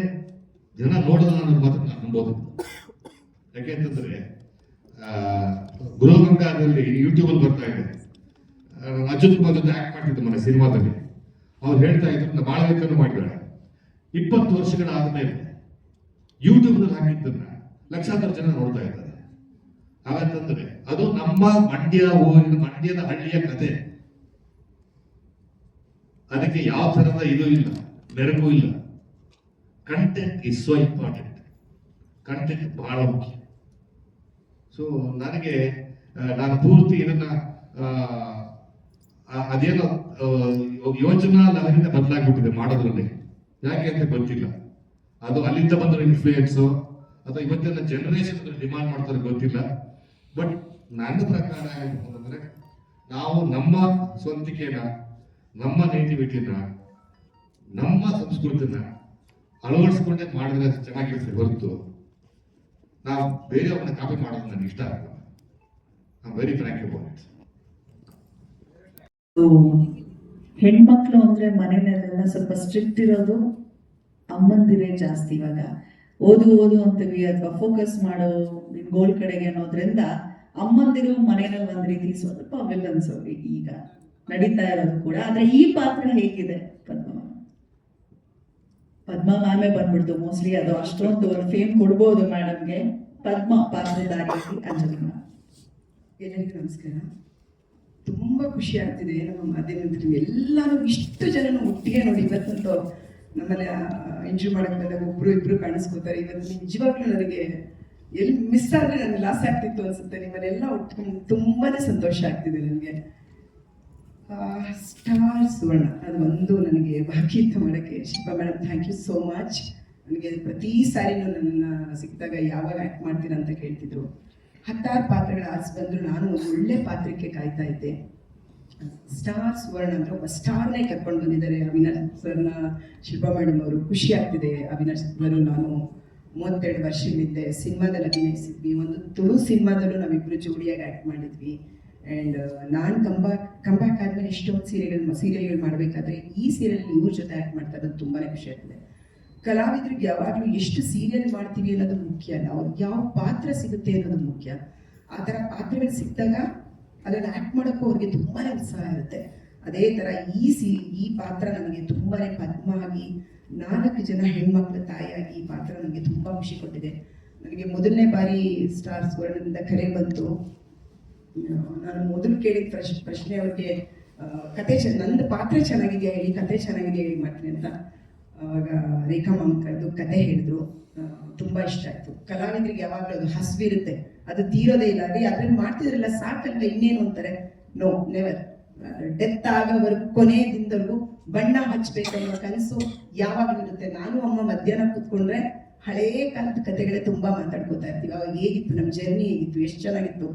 ಜನ ನೋಡೋದನ್ನ ಅನ್ನೋದು ಮಾತ್ರ ನಾನು ನಂಬೋದು ಯಾಕೆಂತಂದ್ರೆ ಆ, ಗೃಹಗಂಗಾದಲ್ಲಿ ಯೂಟ್ಯೂಬಲ್ಲಿ ಬರ್ತಾ ಇದೆ. ಅಜ್ಜನ್ ಜೊತೆ ಆಕ್ಟ್ ಮಾಡ್ತಿದ್ದೆ ಮನೆ ಸಿನಿಮಾದಲ್ಲಿ. ಅವ್ರು ಹೇಳ್ತಾ ಇದ್ರು ನಾನು ವೇತನ ಮಾಡಿದ್ದಾರೆ. ಇಪ್ಪತ್ತು ವರ್ಷಗಳಾದ ಮೇಲೆ ಯೂಟ್ಯೂಬ್ನಲ್ಲಿ ಹಾಕಿದ್ದನ್ನ ಲಕ್ಷಾಂತರ ಜನ ನೋಡ್ತಾ ಇದ್ದಾರೆ. ಹಾಗಂತಂದ್ರೆ ಅದು ನಮ್ಮ ಮಂಡ್ಯ ಊರಿನ ಮಂಡ್ಯದ ಹಳ್ಳಿಯ ಕತೆ. ಅದಕ್ಕೆ ಯಾವ ಥರದ ಇದು ಇಲ್ಲ ನೆರವು ಇಲ್ಲ. Content is so important content ಬಹಳ ಮುಖ್ಯ. ಸೊ ನನಗೆ ನಾನು ಪೂರ್ತಿ ಇದನ್ನ ಅದೇನೋ ಆ, ಯೋಚನಾ ಲಹರಿಂದ ಬದಲಾಗ್ಬಿಟ್ಟಿದೆ ಮಾಡೋದ್ರಲ್ಲಿ. ಯಾಕೆ ಅಂತ ಗೊತ್ತಿಲ್ಲ. ಅದು ಅಲ್ಲಿಂದ ಬಂದ ಇನ್ಫ್ಲೂಯೆನ್ಸ್ ಅಥವಾ ಇವತ್ತಿನ ಜನರೇಷನ್ ಡಿಮಾಂಡ್ ಮಾಡ್ತಾರೆ ಗೊತ್ತಿಲ್ಲ. ಬಟ್ ನನ್ನ ಪ್ರಕಾರ ಏನಂತಂದ್ರೆ ನಾವು ನಮ್ಮ ಸ್ವಂತಿಕೆನ ನಮ್ಮ ನೇಟಿವಿಟಿನ ನಮ್ಮ ಸಂಸ್ಕೃತಿನ ಅಳವಡಿಸ್ಕೊಂಡೇ ಮಾಡಿದ್ರೆ ಚೆನ್ನಾಗಿರುತ್ತೆ ಹೊರತು. ನಾವು ಬೇರೆಯವ್ರನ್ನ ಕಾಪಿ ಮಾಡೋದು ನನಗೆ ಇಷ್ಟ ಆಗಲ್ಲ. ವೆರಿ ಅದು ಹೆಣ್ಮಕ್ಳು ಅಂದ್ರೆ ಮನೆಯಲ್ಲೆಲ್ಲ ಸ್ವಲ್ಪ ಸ್ಟ್ರಿಕ್ಟ್ ಇರೋದು ಅಮ್ಮಂದಿರೇ ಜಾಸ್ತಿ ಇವಾಗ. ಓದು ಓದು ಅಂತೀವಿ ಅಥವಾ ಫೋಕಸ್ ಮಾಡೋ ಗೋಲ್ ಕಡೆಗೆ ಅನ್ನೋದ್ರಿಂದ ಅಮ್ಮಂದಿರು ಮನೆಯಲ್ಲಿ ಒಂದ್ ರೀತಿ ಸ್ವಲ್ಪ ವಿಲನ್ಸ್ ಈಗ. ನಡೀತಾ ಇರೋದು ಕೂಡ. ಆದ್ರೆ ಈ ಪಾತ್ರ ಹೇಗಿದೆ? ಪದ್ಮ. ಪದ್ಮ ಮ್ಯಾಮೇ ಬಂದ್ಬಿಡ್ತು ಮೋಸ್ಟ್ಲಿ ಅದು ಅಷ್ಟೊಂದು ಫೇಮ್ ಕೊಡ್ಬೋದು ಮೇಡಮ್ಗೆ ಪದ್ಮ ಪಾತ್ರಧಾರಿಯಾಗಿ ಅಂಜಲಿ ಮ್ಯಾಮ್ ಎಲ್ಲರಿಗೂ ನಮಸ್ಕಾರ. ತುಂಬ ಖುಷಿ ಆಗ್ತಿದೆ ನಮ್ಮ ಮಾಧ್ಯಮದಲ್ಲಿ ಎಲ್ಲರೂ ಇಷ್ಟು ಜನನು ಒಟ್ಟಿಗೆ ನೋಡಿ ಇವತ್ತಂತೂ ನಮ್ಮಲ್ಲಿ ಎಂಜಾಯ್ ಬಂದಾಗ ಒಬ್ರು ಇಬ್ರು ಕಾಣಿಸ್ಕೋತಾರೆ. ಇವತ್ತು ನಿಜವಾಗ್ಲೂ ನನಗೆ ಎಲ್ಲಿ ಮಿಸ್ ಆದರೆ ನನಗೆ ಲಾಸ್ ಆಗ್ತಿತ್ತು ಅನ್ಸುತ್ತೆ. ನಿಮ್ಮನ್ನೆಲ್ಲ ತುಂಬಾ ತುಂಬಾನೇ ಸಂತೋಷ ಆಗ್ತಿದೆ ನನಗೆ. ಸ್ಟಾರ್ ಸುವರ್ಣ, ಅದು ಒಂದು ನನಗೆ ಬಾಕಿ ಇತ್ತು ಮಾಡೋಕ್ಕೆ Shilpa madam thank you so much ನನಗೆ ಪ್ರತಿ ಸಾರಿನೂ ನನ್ನ ಸಿಕ್ಕಿದಾಗ ಯಾವಾಗ ಆ್ಯಕ್ಟ್ ಮಾಡ್ತೀರಾ ಅಂತ ಕೇಳ್ತಿದ್ರು. ಹತ್ತಾರು ಪಾತ್ರಗಳ ಆಚೆ ಬಂದರು ನಾನು ಒಂದು ಒಳ್ಳೆ ಪಾತ್ರಕ್ಕೆ ಕಾಯ್ತಾ ಇದ್ದೆ. ಸ್ಟಾರ್ ಸುವರ್ಣ ಅಂದರೆ ಒಬ್ಬ ಸ್ಟಾರ್ನೇ ಕರ್ಕೊಂಡು ಬಂದಿದ್ದಾರೆ. ಅವಿನಾಶ್ ಸರ್ನ, ಶಿಲ್ಪ ಮೇಡಮ್ ಅವರು ಖುಷಿ ಆಗ್ತಿದೆ. ಅವಿನಾಶ್ ಅವರು ನಾನು ಮೂವತ್ತೆರಡು ಹಿಂದೆ ಸಿನಿಮಾದಲ್ಲಿ ಅಭಿನಯಿಸಿದ್ವಿ. ಒಂದು ತುಳು ಸಿನಿಮಾದಲ್ಲೂ ನಾವಿಬ್ಬರು ಜೋಡಿಯಾಗಿ ಆ್ಯಕ್ಟ್ ಮಾಡಿದ್ವಿ. ಆ್ಯಂಡ್ ನಾನು ಕಂಬ್ಯಾಕ್ ಕಂಬ್ಯಾಕ್ ಆದಮೇಲೆ ಎಷ್ಟೊಂದು ಸೀರೆಗಳು ಸೀರಿಯಲ್ಗಳು ಮಾಡಬೇಕಾದ್ರೆ ಈ ಸೀರಿಯಲ್ ಇವ್ರ ಜೊತೆ ಆ್ಯಕ್ಟ್ ಮಾಡ್ತಾ ಇರೋದು ತುಂಬಾ ಖುಷಿ ಆಗ್ತದೆ. ಕಲಾವಿದ್ರಿಗೆ ಯಾವಾಗಲೂ ಎಷ್ಟು ಸೀರಿಯಲ್ ಮಾಡ್ತೀವಿ ಅನ್ನೋದು ಮುಖ್ಯ ಅಲ್ಲ. ಅವ್ರಿಗೆ ಯಾವ ಪಾತ್ರ ಸಿಗುತ್ತೆ ಅನ್ನೋದು ಮುಖ್ಯ. ಆ ಥರ ಪಾತ್ರಗಳು ಸಿಕ್ಕಿದಾಗ ಅದನ್ನು ಆ್ಯಕ್ಟ್ ಮಾಡೋಕ್ಕೂ ಅವ್ರಿಗೆ ತುಂಬಾ ಉತ್ಸಾಹ ಇರುತ್ತೆ. ಅದೇ ಥರ ಈ ಸಿ, ಈ ಪಾತ್ರ ನನಗೆ ತುಂಬಾ ಪದ್ಮ ಆಗಿ ನಾಲ್ಕು ಜನ ಹೆಣ್ಮಕ್ಳ ತಾಯಿಯಾಗಿ ಈ ಪಾತ್ರ ನನಗೆ ತುಂಬ ಖುಷಿ ಕೊಟ್ಟಿದೆ. ನನಗೆ ಮೊದಲನೇ ಬಾರಿ ಸ್ಟಾರ್ಸ್ ಸ್ವರ್ಣದಿಂದ ಕರೆ ಬಂತು. ನಾನು ಮೊದಲು ಕೇಳಿದ ಪ್ರಶ್ನೆ ಪ್ರಶ್ನೆ ಅವ್ರಿಗೆ ಕತೆ ಚೆನ್ನ ನಂದು ಪಾತ್ರ ಚೆನ್ನಾಗಿದೆಯಾ ಹೇಳಿ, ಕತೆ ಚೆನ್ನಾಗಿದೆಯಾ ಹೇಳಿ ಮಾಡ್ತೀನಿ ಅಂತ. ಆವಾಗ ರೇಖಾ ಮಾಮ್ ಕರೆದು ಕತೆ ಹೇಳಿದ್ರು. ತುಂಬ ತುಂಬಾ ಇಷ್ಟ ಆಯಿತು. ಕಲಾವಿದರಿಗೆ ಯಾವಾಗಲೂ ಅದು ಹಸಿವಿರುತ್ತೆ ಅದು ತೀರೋದೇ ಇಲ್ಲ. ಅದೇ ಅದ್ರಲ್ಲಿ ಮಾಡ್ತಿದ್ರಲ್ಲ ಸಾಕಲ್ಲ ಇನ್ನೇನು ಅಂತಾರೆ? ನೋ ನೆವರ್ ಡೆತ್ ಆಗೋವರೆಗೂ, ಕೊನೆ ದಿನದವರೆಗೂ ಬಣ್ಣ ಹಚ್ಚಬೇಕು ಅನ್ನೋ ಕನಸು ಯಾವಾಗಲೂ ಇರುತ್ತೆ. ನಾನು ಅಮ್ಮ ಮಧ್ಯಾಹ್ನ ಕೂತ್ಕೊಂಡ್ರೆ ಹಳೇ ಕಾಲದ ಕತೆಗಳೇ ತುಂಬ ಮಾತಾಡ್ಕೋತಾ ಇರ್ತೀವಿ. ಅವಾಗ ಹೇಗಿತ್ತು, ನಮ್ಮ ಜರ್ನಿ ಹೇಗಿತ್ತು, ಎಷ್ಟು ಚೆನ್ನಾಗಿತ್ತು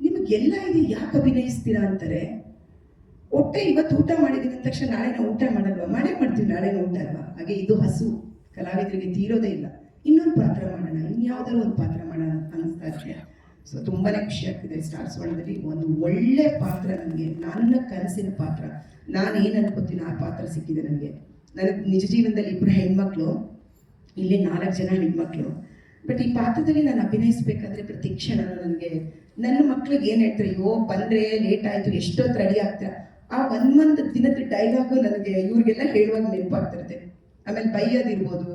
ನಿಮಗೆಲ್ಲ ಇದೆ ಯಾಕೆ ಅಭಿನಯಿಸ್ತೀರಾ ಅಂತಾರೆ? ಹೊಟ್ಟೆ ಇವತ್ತು ಊಟ ಮಾಡಿದ್ದೀನಿ ಅಂದ ತಕ್ಷಣ ನಾಳೆ ನಾವು ಊಟ ಮಾಡಲ್ವಾ? ಮಾಡೇ ಮಾಡ್ತೀವಿ ನಾಳೆ ಊಟ ಅಲ್ವಾ? ಹಾಗೆ ಇದು ಹಸು. ಕಲಾವಿದರಿಗೆ ತೀರೋದೇ ಇಲ್ಲ. ಇನ್ನೊಂದು ಪಾತ್ರ ಮಾಡೋಣ, ಇನ್ಯಾವುದಾದ್ರು ಒಂದು ಪಾತ್ರ ಮಾಡೋಣ ಅನಿಸ್ತಾ ಇದೆ ಸೊ ತುಂಬಾನೇ ಖುಷಿ ಆಗ್ತಿದೆ ಸ್ಟಾರ್ಸ್ ವರ್ಲ್ಡಲ್ಲಿ ಒಂದು ಒಳ್ಳೆ ಪಾತ್ರ ನನಗೆ, ನನ್ನ ಕನಸಿನ ಪಾತ್ರ. ನಾನು ಏನು ಅನ್ಕೋತೀನಿ ಆ ಪಾತ್ರ ಸಿಕ್ಕಿದೆ ನನಗೆ. ನನಗೆ ನಿಜ ಜೀವನದಲ್ಲಿ ಇಬ್ಬರು ಹೆಣ್ಮಕ್ಳು, ಇಲ್ಲಿ ನಾಲ್ಕು ಜನ ಹೆಣ್ಮಕ್ಳು. ಬಟ್ ಈ ಪಾತ್ರದಲ್ಲಿ ನಾನು ಅಭಿನಯಿಸ್ಬೇಕಾದ್ರೆ ಪ್ರತಿ ಕ್ಷಣ ನನಗೆ ನನ್ನ ಮಕ್ಳಿಗೆ ಏನು ಹೇಳ್ತಾರೆ, ಅಯ್ಯೋ, ಬಂದ್ರೆ ಲೇಟ್ ಆಯ್ತು, ಎಷ್ಟೊತ್ತು ರೆಡಿ ಆಗ್ತಾರೆ? ಆ ಒಂದ್ ಮಂತ್ ದಿನದ ಡೈಲಾಗು ನನಗೆ ಇವ್ರಿಗೆಲ್ಲ ಹೇಳುವಾಗ ನೆನಪಾಗ್ತಿರುತ್ತೆ ಆಮೇಲೆ ಬೈಯೋದಿರ್ಬೋದು,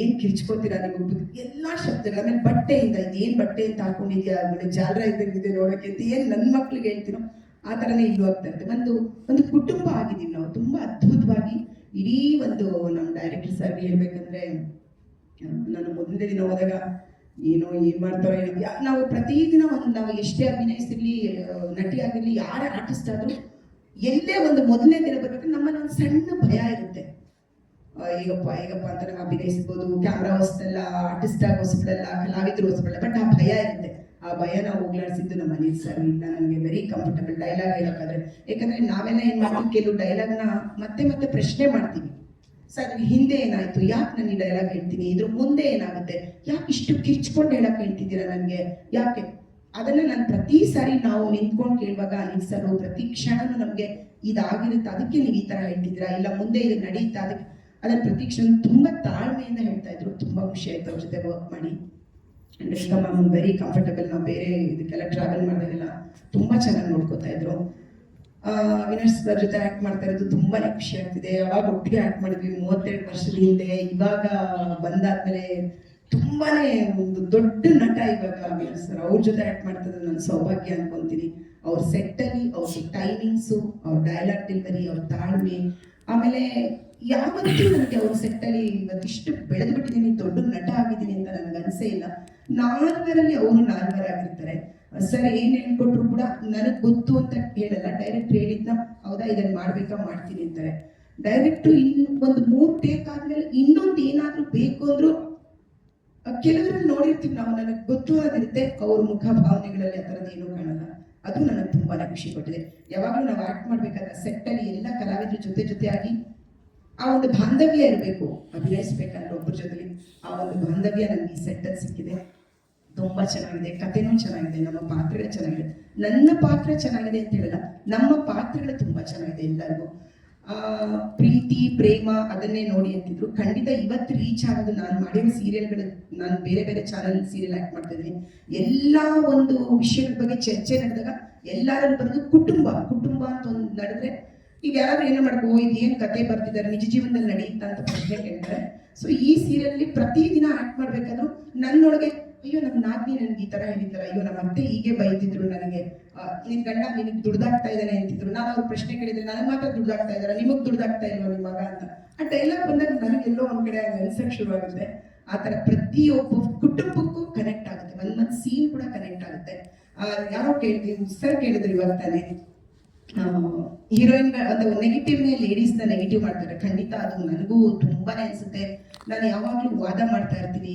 ಏನು ಕಿರ್ಚ್ಕೋತೀರಾ ನಿಮಗೆ ಎಲ್ಲ ಶಬ್ದಗಳು, ಆಮೇಲೆ ಬಟ್ಟೆಯಿಂದ ಏನು ಬಟ್ಟೆ ಅಂತ ಹಾಕೊಂಡಿದ್ಯಾ? ಆಮೇಲೆ ಜಾಲರ ಇದ್ದಂಗಿದೆ ನೋಡಕ್ಕೆ ಅಂತ ಏನು ನನ್ನ ಮಕ್ಳಿಗೆ ಹೇಳ್ತೀನೋ, ಆ ಥರನೇ ಇಲ್ಲೂ ಆಗ್ತಾ ಇರುತ್ತೆ. ಒಂದು ಒಂದು ಕುಟುಂಬ ಆಗಿದ್ದೀವಿ ನಾವು, ತುಂಬಾ ಅದ್ಭುತವಾಗಿ. ಇಡೀ ಒಂದು ನಮ್ಮ ಡೈರೆಕ್ಟರ್ ಸರ್ ಹೇಳ್ಬೇಕಂದ್ರೆ ನಾನು ಮೊದಲನೇ ದಿನ ಹೋದಾಗ ಏನೋ ಏನ್ ಮಾಡ್ತಾರೋ ನಾವು ಪ್ರತಿದಿನ ಒಂದು, ನಾವು ಎಷ್ಟೇ ಅಭಿನಯಿಸಿರ್ಲಿ ನಟಿ ಆಗಿರ್ಲಿ ಯಾರೇ ಆರ್ಟಿಸ್ಟ್ ಆದ್ರೂ, ಎಲ್ಲೇ ಒಂದು ಮೊದಲನೇ ದಿನ ಬರ್ಬೇಕು ನಮ್ಮಲ್ಲಿ ಒಂದು ಸಣ್ಣ ಭಯ ಇರುತ್ತೆ. ಹೇಗಪ್ಪ ಹೇಗಪ್ಪ ಅಂತ ನಾವು ಅಭಿನಯಿಸ್ಬೋದು ಕ್ಯಾಮ್ರಾ ಹೊಸದಲ್ಲ ಆರ್ಟಿಸ್ಟ್ ಆಗಿ ಹೊಸಬಳಲ್ಲ ಕಲಾವಿದ್ರು ಹೊಸಬಳಲ್ಲ ಬಟ್ ಆ ಭಯ ಇರುತ್ತೆ. ಆ ಭಯನ ಹೋಗ್ಲಾಡ್ಸಿದ್ದು ನಮ್ಮ ಅನಿಲ್ ಸರ್ ನನಗೆ ವೆರಿ ಕಂಫರ್ಟಬಲ್ ಡೈಲಾಗ್ ಹೇಳೋಕ್ಕಾದ್ರೆ. ಯಾಕಂದ್ರೆ ನಾವೆಲ್ಲ ಏನ್ ಮಾಡ್ತೀವಿ, ಕೆಲವು ಡೈಲಾಗ್ನ ಮತ್ತೆ ಮತ್ತೆ ಪ್ರಶ್ನೆ ಮಾಡ್ತೀವಿ. ಸರ್ ಹಿಂದೆ ಏನಾಯ್ತು? ಯಾಕೆ ನಾನು ಈ ಡೈಲಾಗ್ ಹೇಳ್ತೀನಿ ಇದ್ರ ಮುಂದೆ ಏನಾಗುತ್ತೆ? ಯಾಕೆ ಇಷ್ಟು ಕಿಚ್ಕೊಂಡು ಹೇಳಕ್ ಹೇಳ್ತಿದ್ದೀರಾ ನನಗೆ? ಯಾಕೆ? ಅದನ್ನ ನಾನು ಪ್ರತಿ ಸಾರಿ ನಾವು ನಿಂತ್ಕೊಂಡು ಕೇಳುವಾಗ ಅನಿಸಲು ಪ್ರತಿ ಕ್ಷಣನೂ ನಮಗೆ ಇದಾಗಿರುತ್ತೆ. ಅದಕ್ಕೆ ನೀವು ಈ ತರ ಹೇಳ್ತಿದ್ದೀರಾ? ಇಲ್ಲ, ಮುಂದೆ ಇದು ನಡೀತಾ ಅದಕ್ಕೆ ಅದನ್ನ ಪ್ರತಿ ಕ್ಷಣ ತುಂಬಾ ತಾಳ್ಮೆಯಿಂದ ಹೇಳ್ತಾ ಇದ್ರು. ತುಂಬಾ ಖುಷಿ ಆಯ್ತು ಅವ್ರ ಜೊತೆ ವರ್ಕ್ ಮಾಡಿ. ಅಂಡ್ ವೆರಿ ಕಂಫರ್ಟಬಲ್ ನಾವು ಬೇರೆ ಇದಕ್ಕೆಲ್ಲ ಟ್ರಾವೆಲ್ ಮಾಡಿದಾಗೆಲ್ಲ ತುಂಬಾ ಚೆನ್ನಾಗಿ ನೋಡ್ಕೋತಾ ಇದ್ರು. ಅವಿನಾಶ್ ಸರ್ ಜೊತೆ ಆಕ್ಟ್ ಮಾಡ್ತಾ ಇರೋದು ತುಂಬಾನೇ ಖುಷಿ ಆಗ್ತಿದೆ. ಅವಾಗ ಒಟ್ಟಿಗೆ ಆಕ್ಟ್ ಮಾಡಿದ್ವಿ ಮೂವತ್ತೆರಡು ವರ್ಷದ ಹಿಂದೆ. ಇವಾಗ ಬಂದಾದ್ಮೇಲೆ ತುಂಬಾನೇ ಒಂದು ದೊಡ್ಡ ನಟ ಇವಾಗ ವಿನರ್ಸ್ ಸರ್. ಅವ್ರ ಜೊತೆ ಆಕ್ಟ್ ಮಾಡ್ತಿರೋದು ನನ್ನ ಸೌಭಾಗ್ಯ ಅನ್ಕೊಂತೀನಿ. ಅವ್ರ ಸೆಟ್ಟಲ್ಲಿ ಅವ್ರ ಟೈಮಿಂಗ್ಸು ಅವ್ರ ಡೈಲಾಗ್ ಡೆಲಿವರಿ ಅವ್ರ ತಾಳ್ಮೆ. ಆಮೇಲೆ ಯಾವತ್ತೂ ನನಗೆ ಅವ್ರ ಸೆಟ್ಟಲ್ಲಿ ಇವತ್ತಿಷ್ಟು ಬೆಳೆದು ಬಿಟ್ಟಿದ್ದೀನಿ ದೊಡ್ಡ ನಟ ಆಗಿದ್ದೀನಿ ಅಂತ ನನಗೆ ಅನಿಸೇ ಇಲ್ಲ. ನಾಲ್ವರಲ್ಲಿ ಅವರು ನಾಲ್ವರಾಗಿರ್ತಾರೆ. ಸರ್ ಏನ್ ಹೇಳ್ಕೊಟ್ರು ಕೂಡ ನನಗ್ ಗೊತ್ತು ಅಂತ ಹೇಳಲ್ಲ ಡೈರೆಕ್ಟ್ ಹೇಳಿದ್ನ, ಹೌದಾ ಇದನ್ನ ಮಾಡ್ಬೇಕಾ, ಮಾಡ್ತೀನಿ ಅಂತಾರೆ. ಡೈರೆಕ್ಟ್ ಇನ್ ಒಂದು ಮೂರ್ ಟೇಕ್ ಆದ್ಮೇಲೆ ಇನ್ನೊಂದು ಏನಾದ್ರೂ ಬೇಕು ಅಂದ್ರು, ಕೆಲವರಲ್ಲಿ ನೋಡಿರ್ತೀವಿ ನಾವು, ನನಗೆ ಗೊತ್ತು ಆಗಿರುತ್ತೆ ಅವ್ರ ಮುಖ ಭಾವನೆಗಳಲ್ಲಿ ಆ ಥರದ್ದು ಏನೂ ಕಾಣಲ್ಲ. ಅದು ನನಗೆ ತುಂಬಾನೇ ಖುಷಿ ಕೊಟ್ಟಿದೆ. ಯಾವಾಗಲೂ ನಾವು ಆಕ್ಟ್ ಮಾಡ್ಬೇಕಾದ್ರೆ ಸೆಟ್ ಅಲ್ಲಿ ಎಲ್ಲ ಕಲಾವಿದ್ರ ಜೊತೆ ಜೊತೆಯಾಗಿ ಆ ಒಂದು ಬಾಂಧವ್ಯ ಇರಬೇಕು. ಅಭಿನಯಿಸ್ಬೇಕಂದ್ರೆ ಒಬ್ಬರ ಜೊತೆಗೆ ಆ ಒಂದು ಬಾಂಧವ್ಯ ನನಗೆ ಈ ಸೆಟ್ ಅಲ್ಲಿ ಸಿಕ್ಕಿದೆ. ತುಂಬಾ ಚೆನ್ನಾಗಿದೆ, ಕಥೆನೂ ಚೆನ್ನಾಗಿದೆ, ನಮ್ಮ ಪಾತ್ರ ಚೆನ್ನಾಗಿದೆ. ನನ್ನ ಪಾತ್ರ ಚೆನ್ನಾಗಿದೆ ಅಂತ ಹೇಳಲ್ಲ, ನಮ್ಮ ಪಾತ್ರಗಳು ತುಂಬಾ ಚೆನ್ನಾಗಿದೆ ಎಲ್ಲರಿಗೂ. ಆ, ಪ್ರೀತಿ, ಪ್ರೇಮ ಅದನ್ನೇ ನೋಡಿ ಅಂತಿದ್ರು. ಖಂಡಿತ ಇವತ್ತು ರೀಚ್ ಆಗೋದು ನಾನು ಮಾಡಿರೋ ಸೀರಿಯಲ್ಗಳು ನಾನು ಬೇರೆ ಬೇರೆ ಚಾನಲ್ ಸೀರಿಯಲ್ ಆಕ್ಟ್ ಮಾಡ್ತಾ ಇದ್ದೀನಿ. ಎಲ್ಲಾ ಒಂದು ವಿಷಯಗಳ ಬಗ್ಗೆ ಚರ್ಚೆ ನಡೆದಾಗ ಎಲ್ಲರಲ್ಲಿ ಬರೋದು ಕುಟುಂಬ ಕುಟುಂಬ ಅಂತ ಒಂದು ನಡೆದ್ರೆ ಈಗ ಯಾರಾದ್ರೂ ಏನೋ ಮಾಡ್ಕೋ ಇದು ಏನು ಕತೆ ಬರ್ತಿದ್ದಾರೆ ನಿಜ ಜೀವನದಲ್ಲಿ ನಡೆಯುತ್ತಾ ಅಂತ ಪ್ರಶ್ನೆ ಕೇಳ್ತಾರೆ. ಸೊ ಈ ಸೀರಿಯಲ್ ಪ್ರತಿದಿನ ಆಕ್ಟ್ ಮಾಡ್ಬೇಕಾದ್ರು ನನ್ನೊಳಗೆ ಅಯ್ಯೋ ನಮ್ಮ ನಾದ್ನಿ ನನ್ಗೆ ಈ ತರ ಹೇಳಿದ್ದಾರೆ ಅಯ್ಯೋ ನಮ್ಮ ಅತ್ತೆ ಹೀಗೆ ಬೈತಿದ್ರು ನನಗೆ. ನಿನ್ ಗಂಡ ನಿನಗೆ ದುಡ್ದಾಗ್ತಾ ಇದ್ದಾನೆ ಅಂತಿದ್ರು. ನಾನು ಅವ್ರ ಪ್ರಶ್ನೆ ಕೇಳಿದ್ರೆ ನನಗೆ ಮಾತ್ರ ದುಡ್ದಾಗ್ತಾ ಇದಾರೆ ನಿಮಗ್ ದುಡ್ದಾಗ್ತಾ ಇಲ್ವಾ ನಿಮ್ಮ ಮಗ ಅಂತ. ಆ ಡೈಲಾಗ್ ಬಂದಾಗ ನನಗೆ ಎಲ್ಲೋ ಒಂದ್ ಕಡೆ ಅನ್ಸಕ್ ಶುರು ಆಗುತ್ತೆ ಆ ತರ ಪ್ರತಿಯೊಬ್ಬ ಕುಟುಂಬಕ್ಕೂ ಕನೆಕ್ಟ್ ಆಗುತ್ತೆ. ಒಂದ್ ಒಂದ್ ಸೀನ್ ಕೂಡ ಕನೆಕ್ಟ್ ಆಗುತ್ತೆ. ಆ, ಯಾರೋ ಕೇಳಿದ್ವಿ ಸರ್ ಕೇಳಿದ್ರು ಇವಾಗ ತಾನೆ. ಹೀರೋಯಿನ್ ಅದು ನೆಗೆಟಿವ್ನೇ ಲೇಡೀಸ್ನ ನೆಗೆಟಿವ್ ಮಾಡ್ತಾರೆ. ಖಂಡಿತ ಅದು ನನಗೂ ತುಂಬಾನೇ ಅನ್ಸುತ್ತೆ. ನಾನು ಯಾವಾಗಲೂ ವಾದ ಮಾಡ್ತಾ ಇರ್ತೀನಿ.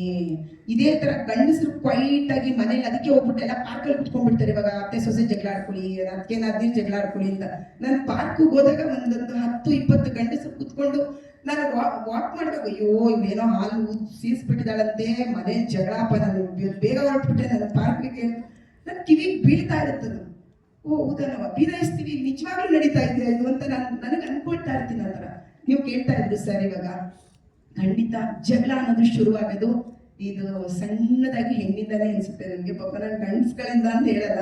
ಇದೇ ತರ ಗಂಡಸರು ಕ್ವೈಟ್ ಆಗಿ ಮನೇಲಿ ಅದಕ್ಕೆ ಹೋಗ್ಬಿಟ್ಟು ಎಲ್ಲ ಪಾರ್ಕಲ್ಲಿ ಕುತ್ಕೊಂಡ್ಬಿಡ್ತಾರೆ. ಇವಾಗ ಅತ್ತೆ ಸೊಸೆ ಜಗಳ ಆಡ್ಕೊಳ್ಳಿ ಅದಕ್ಕೆ ನಾದಿನ ಜಗಳ ಆಡ್ಕೊಳ್ಳಿ ಅಂತ. ನಾನು ಪಾರ್ಕ್ಗೆ ಹೋದಾಗ ಒಂದೊಂದು ಹತ್ತು, ಇಪ್ಪತ್ತು ಗಂಡಸರು ಕುತ್ಕೊಂಡು ನಾನು ವಾಕ್ ಮಾಡಿದಾಗ ಅಯ್ಯೋ ಇವೇನೋ ಹಾಲು ಸೀಸ್ಬಿಟ್ಟಿದ್ದಾಳಂತೆ ಮನೆ ಜಗಳಪ್ಪ, ನಾನು ಬೇಗ ಹೊರಟ್ಬಿಟ್ಟೆ ನನ್ನ ಪಾರ್ಕಿಗೆ ನನ್ನ ಕಿವಿಗೆ ಬೀಳ್ತಾ ಇರುತ್ತದು ಓ ಹೌದಲ್ಲವ ಬೀರಾಯಿಸ್ತೀವಿ ನಿಜವಾಗ್ಲೂ ನಡೀತಾ ಇದೆ ಇದು ಅಂತ ನಾನು, ನನಗೆ ಅನ್ಕೊಳ್ತಾ ಇರ್ತೀನಿ ಆ ಥರ. ನೀವು ಕೇಳ್ತಾ ಇದ್ರು ಸರ್ ಇವಾಗ. ಖಂಡಿತ ಜಗಳ ಅನ್ನೋದು ಶುರುವಾಗೋದು. ಇದು ಸಣ್ಣದಾಗಿ ಹೆಣ್ಣಿಂದಾನೇ ಅನ್ಸುತ್ತೆ ನನಗೆ. ಪಾಪ ನಾನು ಗಂಡ್ಸ್ಗಳಿಂದ ಅಂತ ಹೇಳಲ್ಲ.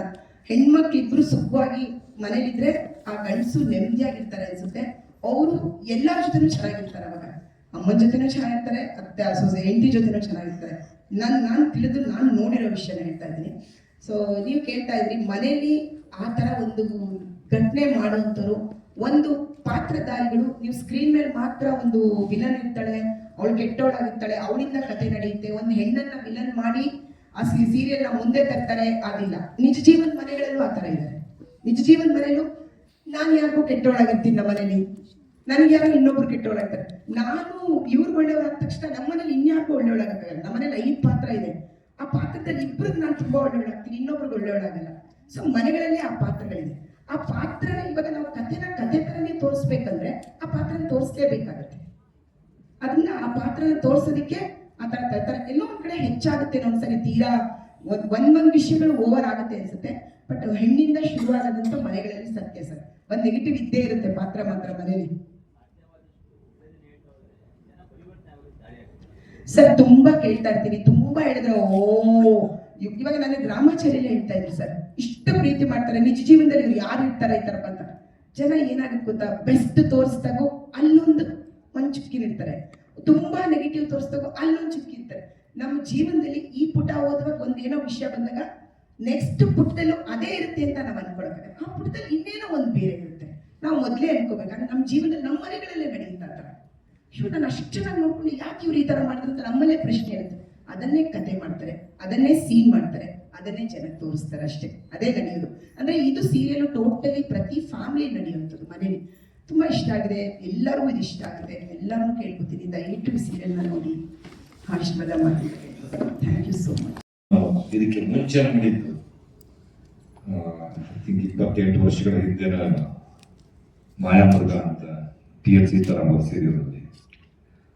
ಹೆಣ್ಮಕ್ಳಿಬ್ರು ಸುಖವಾಗಿ ಮನೇಲಿದ್ರೆ ಆ ಗಂಡಸು ನೆಮ್ಮದಿಯಾಗಿರ್ತಾರೆ ಅನ್ಸುತ್ತೆ. ಅವರು ಎಲ್ಲರ ಜೊತೆನೂ ಚೆನ್ನಾಗಿರ್ತಾರೆ ಅವಾಗ. ಅಮ್ಮನ ಜೊತೆನೂ ಚೆನ್ನಾಗಿರ್ತಾರೆ, ಅತ್ತೆ, ಸೊಸೆ, ಹೆಂಡತಿ ಜೊತೆನೂ ಚೆನ್ನಾಗಿರ್ತಾರೆ. ನಾನು ನಾನು ತಿಳಿದು ನಾನು ನೋಡಿರೋ ವಿಷಯನ ಹೇಳ್ತಾ ಇದ್ದೀನಿ. ಸೊ ನೀವು ಕೇಳ್ತಾ ಇದ್ರಿ ಮನೆಯಲ್ಲಿ ಆ ಥರ ಒಂದು ಘಟನೆ ಮಾಡುವಂತರು ಒಂದು ಪಾತ್ರಧಾರಿಗಳು, ನೀವು ಸ್ಕ್ರೀನ್ ಮೇಲೆ ಮಾತ್ರ ಒಂದು ವಿಲನ್ ಇರ್ತಾಳೆ ಅವಳು ಕೆಟ್ಟವಳಾಗಿರ್ತಾಳೆ, ಅವಳಿಂದ ಕತೆ ನಡೆಯುತ್ತೆ. ಒಂದು ಹೆಣ್ಣನ್ನ ವಿಲನ್ ಮಾಡಿ, ಆ ಸೀರಿಯಲ್ನ ಮುಂದೆ ತರ್ತಾರೆ ಅದಿಲ್ಲ ನಿಜ ಜೀವನ ಮನೆಗಳಲ್ಲೂ ಆ ಥರ ಇದ್ದಾರೆ. ನಿಜ ಜೀವನ ಮನೆಯಲ್ಲೂ ನಾನು ಯಾರ್ಗೂ ಕೆಟ್ಟವಳಾಗಿರ್ತೀನಿ ನಮ್ಮ ಮನೇಲಿ. ನನಗೆ ಯಾರೋ ಇನ್ನೊಬ್ರು ಕೆಟ್ಟವಳಾಗ್ತಾರೆ. ನಾನು ಇವ್ರು ಒಳ್ಳೆಯವರಾದ ತಕ್ಷಣ ನಮ್ಮನೇಲಿ ಇನ್ಯಾರಿಗೂ ನಮ್ಮ ನಮ್ಮನೇಲಿ ಐದು ಪಾತ್ರ ಇದೆ. ಆ ಪಾತ್ರದಲ್ಲಿ ಇಬ್ಬರಿಗೆ ನಾನು ತುಂಬಾ ಒಳ್ಳೆಯವಳಾಗ್ತೀನಿ, ಇನ್ನೊಬ್ರಿಗೆ ಒಳ್ಳೆಯವಳಾಗಲ್ಲ. ಸೊ ಮನೆಗಳಲ್ಲಿ ಆ ಪಾತ್ರಗಳಿದೆ. ಆ ಪಾತ್ರ, ಇವಾಗ ನಾವು ಕಥೆನ, ಕಥೆ ತರನೇ ತೋರಿಸ್ಬೇಕಂದ್ರೆ ಆ ಪಾತ್ರನ ತೋರಿಸ್ಲೇಬೇಕಾಗತ್ತೆ. ಅದನ್ನ ಆ ಪಾತ್ರನ ತೋರ್ಸೋದಕ್ಕೆ ಆ ತರ ತರ- ತರ ಎಲ್ಲೋ ಒಂದ್ ಕಡೆ ಹೆಚ್ಚಾಗುತ್ತೆ ಒಂದ್ಸರಿ ತೀರಾ ಒಂದ್ ಒಂದೊಂದ್ ವಿಷಯಗಳು ಓವರ್ ಆಗುತ್ತೆ ಅನ್ಸುತ್ತೆ. ಬಟ್ ಹೆಣ್ಣಿಂದ ಶುರುವಾಗದಂತ ಮನೆಗಳಲ್ಲಿ ಸತ್ಯ ಸರ್. ಒಂದ್ ನೆಗೆಟಿವ್ ಇದ್ದೇ ಇರುತ್ತೆ ಪಾತ್ರ ಮಾತ್ರ ಮನೇಲಿ. ಸರ್, ತುಂಬಾ ಕೇಳ್ತಾ ಇರ್ತೀನಿ. ತುಂಬಾ ಹೇಳಿದ್ರೆ, ಓ, ಇವ್- ಇವಾಗ ನಾನು ಗ್ರಾಮಾಚಾರ್ಯಲ್ಲಿ ಹೇಳ್ತಾ ಇದ್ರು ಸರ್. ಇಷ್ಟು ಪ್ರೀತಿ ಮಾಡ್ತಾರೆ. ನಿಜ ಜೀವನದಲ್ಲಿ ಇವ್ರು ಯಾರು ಇರ್ತಾರೆ ಈ ಅಂತ ಜನ ಏನಾಗುತ್ತೆ ಗೊತ್ತಾ? ಬೆಸ್ಟ್ ತೋರಿಸ್ದಾಗೋ ಅಲ್ಲೊಂದು ಒಂದ್ ಚುಪ್ಕಿ ತುಂಬಾ ನೆಗೆಟಿವ್ ತೋರಿಸ್ದಾಗ ಅಲ್ಲೊಂದು ಚುಕ್ಕಿ ಇರ್ತಾರೆ ನಮ್ಮ ಜೀವನದಲ್ಲಿ ಈ ಪುಟ ಓದುವಾಗ ಒಂದೇನೋ ವಿಷಯ ಬಂದಾಗ ನೆಕ್ಸ್ಟ್ ಪುಟದಲ್ಲೂ ಅದೇ ಇರುತ್ತೆ ಅಂತ ನಾವು ಅನ್ಕೊಳಕ್ಕೆ ಆ ಪುಟದಲ್ಲಿ ಇನ್ನೇನೋ ಒಂದು ಬೇರೆ ಇರುತ್ತೆ. ನಾವು ಮೊದಲೇ ಅನ್ಕೋಬೇಕಾದ್ರೆ ನಮ್ಮ ಜೀವನದಲ್ಲಿ ನಮ್ಮ ಮನೆಗಳಲ್ಲೇ ನಡೆಯುತ್ತೆ ಥರ ಇವ್ರು ನಾನು ಅಷ್ಟು ಚೆನ್ನಾಗಿ ನೋಡ್ಕೊಂಡು ಯಾಕೆ ಇವ್ರು ಈ ತರ ಮಾಡ್ತಾರೆ ಅಂತ ನಮ್ಮಲ್ಲೇ ಪ್ರಶ್ನೆ ಇರುತ್ತೆ. ಅದನ್ನೇ ಕತೆ ಮಾಡ್ತಾರೆ. ಅದನ್ನೇ ಸೀನ್ ಮಾಡ್ತಾರೆ. ಅದನ್ನೇ ಜನಕ್ಕೆ ತೋರಿಸ್ತಾರೆ ಅಷ್ಟೇ. ಅದೇ ನಡೆಯೋದು. ಅಂದ್ರೆ ಇದು ಸೀರಿಯಲ್ ಟೋಟಲಿ ಪ್ರತಿ ಫ್ಯಾಮಿಲಿ ನಡೆಯುವಂಥದ್ದು ಮನೇಲಿ. ತುಂಬಾ ಇಷ್ಟ ಆಗಿದೆ. ಎಲ್ಲರಿಗೂ ಇದು ಇಷ್ಟ ಆಗಿದೆ ಎಲ್ಲರೂ ಕೇಳ್ಕೊತೀನಿ. ದಯವಿಟ್ಟು ಸೀರಿಯಲ್ನ ನೋಡಿ ಆಶೀರ್ವಾದ ಮಾಡಿದ್ದಾರೆ ಥ್ಯಾಂಕ್ ಯು ಸೋ ಮಚ್ ಇದಕ್ಕೆ ಮುಂಚೆ ಮಾಡಿದ್ದು ಇಪ್ಪತ್ತೆಂಟು ವರ್ಷಗಳ ಹಿಂದೆ ಮಾಯಾಮೃಗ ಅಂತ ಟಿ ಎಲ್ ಸಿ ಅವ್ರ ಸೀರಿಯಲ್ನಲ್ಲಿ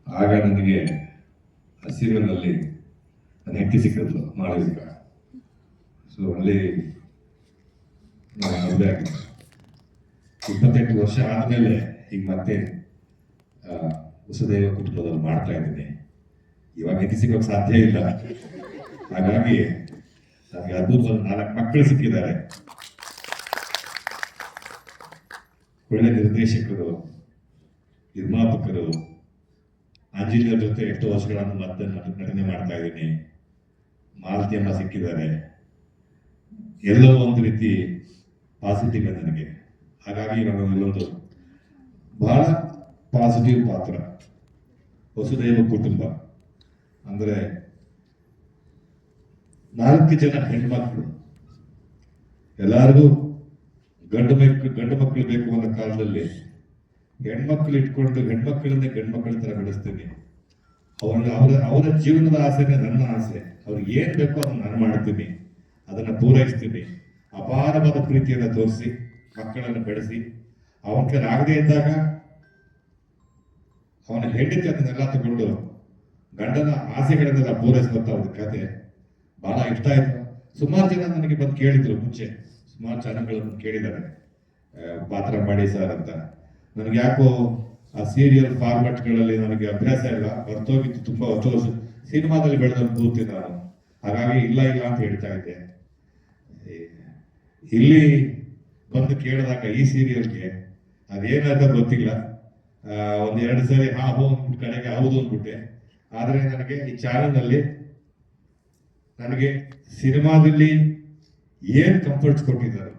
ಆಗ ನನಗೆ ಆ ಸೀರಿಯಲ್ನಲ್ಲಿ ನನ್ನ ಹೆಂಡತಿ ಸಿಕ್ಕಿದ್ಲು ಮಾಳವಿಕ. ಸೊ ಅಲ್ಲಿ ನಾನು ಮದುವೆ ಆಗಿದ್ದೆ. ಇಪ್ಪತ್ತೆಂಟು ವರ್ಷ ಆದಮೇಲೆ ಈಗ ಮತ್ತೆ ವಸುದೈವ ಕುಟುಂಬದಲ್ಲಿ ಮಾಡ್ತಾ ಇದ್ದೀನಿ. ಇವಾಗ ಸಿಗೋಕೆ ಸಾಧ್ಯ ಇಲ್ಲ. ಹಾಗಾಗಿ ನನಗೆ ಅದ್ಭುತ ನಾಲ್ಕು ಮಕ್ಕಳು ಸಿಕ್ಕಿದ್ದಾರೆ. ಒಳ್ಳೆ ನಿರ್ದೇಶಕರು, ನಿರ್ಮಾಪಕರು, ಆಂಜನೇಯರ ಜೊತೆ ಎಷ್ಟು ವರ್ಷಗಳನ್ನು ಮತ್ತೆ ನಟ- ನಟನೆ ಮಾಡ್ತಾ ಇದ್ದೀನಿ. ಮಾಲತಿಯಮ್ಮ ಸಿಕ್ಕಿದ್ದಾರೆ. ಎಲ್ಲವೂ ಒಂದು ರೀತಿ ಪಾಸಿಟಿವ್ ನನಗೆ. ಹಾಗಾಗಿ ಇಲ್ಲೊಂದು ಬಹಳ ಪಾಸಿಟಿವ್ ಪಾತ್ರ. ವಸುದೈವ ಕುಟುಂಬ. ಅಂದರೆ ನಾಲ್ಕು ಜನ ಹೆಣ್ಮಕ್ಳು. ಎಲ್ಲರಿಗೂ ಗಂಡು ಮಕ್ಕಳು ಗಂಡು ಮಕ್ಕಳು ಬೇಕು ಅನ್ನೋ ಕಾಲದಲ್ಲಿ ಹೆಣ್ಮಕ್ಳು ಇಟ್ಕೊಂಡು ಹೆಣ್ಮಕ್ಳನ್ನೇ ಗಂಡು ಮಕ್ಕಳ ತರ ಬೆಳೆಸ್ತೀನಿ. ಅವ್ರ, ಅವರ ಅವರ ಜೀವನದ ಆಸೆನೇ ನನ್ನ ಆಸೆ. ಅವ್ರಿಗೆ ಏನು ಬೇಕೋ ಅದನ್ನ ನಾನು ಮಾಡ್ತೀನಿ. ಅದನ್ನ ಪೂರೈಸ್ತೀನಿ. ಅಪಾರವಾದ ಪ್ರೀತಿಯನ್ನು ತೋರಿಸಿ. ಮಕ್ಕಳನ್ನು ಬೆಳೆಸಿ ಅವನ ಆಗದೆ ಇದ್ದಾಗ ಅವನ ಹೆಂಡತಿ ಅದನ್ನೆಲ್ಲ ತಗೊಂಡು ಗಂಡನ ಆಸೆಗಳನ್ನೆಲ್ಲ ಪೂರೈಸುವಂತ ಒಂದು ಕತೆ. ಬಹಳ ಇಷ್ಟ ಆಯ್ತು. ಸುಮಾರು ಜನ ನನಗೆ ಬಂದು ಕೇಳಿದ್ರು ಮುಂಚೆ. ಸುಮಾರು ಜನಗಳನ್ನು ಕೇಳಿದ್ದಾರೆ. ಪಾತ್ರ ಮಾಡಿ ಸರ್ ಅಂತ. ನನಗೆ ಯಾಕೋ ಆ ಸೀರಿಯಲ್ ಫಾರ್ಮೆಟ್ಗಳಲ್ಲಿ ನನಗೆ ಅಭ್ಯಾಸ ಇಲ್ಲ. ಬರ್ತೋಗಿತ್ತು ತುಂಬಾ ಹೊತ್ತು ವರ್ಷ. ಸಿನಿಮಾದಲ್ಲಿ ಬೆಳೆದ ಕೂತಿ ನಾನು. ಹಾಗಾಗಿ ಇಲ್ಲ ಇಲ್ಲ ಅಂತ ಹೇಳ್ತಾ ಇದ್ದೆ. ಇಲ್ಲಿ ಬಂದು ಕೇಳಿದಾಗ ಈ ಸೀರಿಯಲ್ಗೆ ಅದೇನಾದ ಗೊತ್ತಿಲ್ಲ. ಒಂದು ಎರಡು ಸರಿ ಹಾ ಹೋ ಕಡೆಗೆ ಹೌದು ಅಂದ್ಬಿಟ್ಟೆ. ಆದ್ರೆ ನನಗೆ ಈ ಚಾನಲ್ನಲ್ಲಿ ನನಗೆ ಸಿನಿಮಾದಲ್ಲಿ ಏನು ಕಂಫರ್ಟ್ಸ್ ಕೊಟ್ಟಿದ್ದಾರೆ?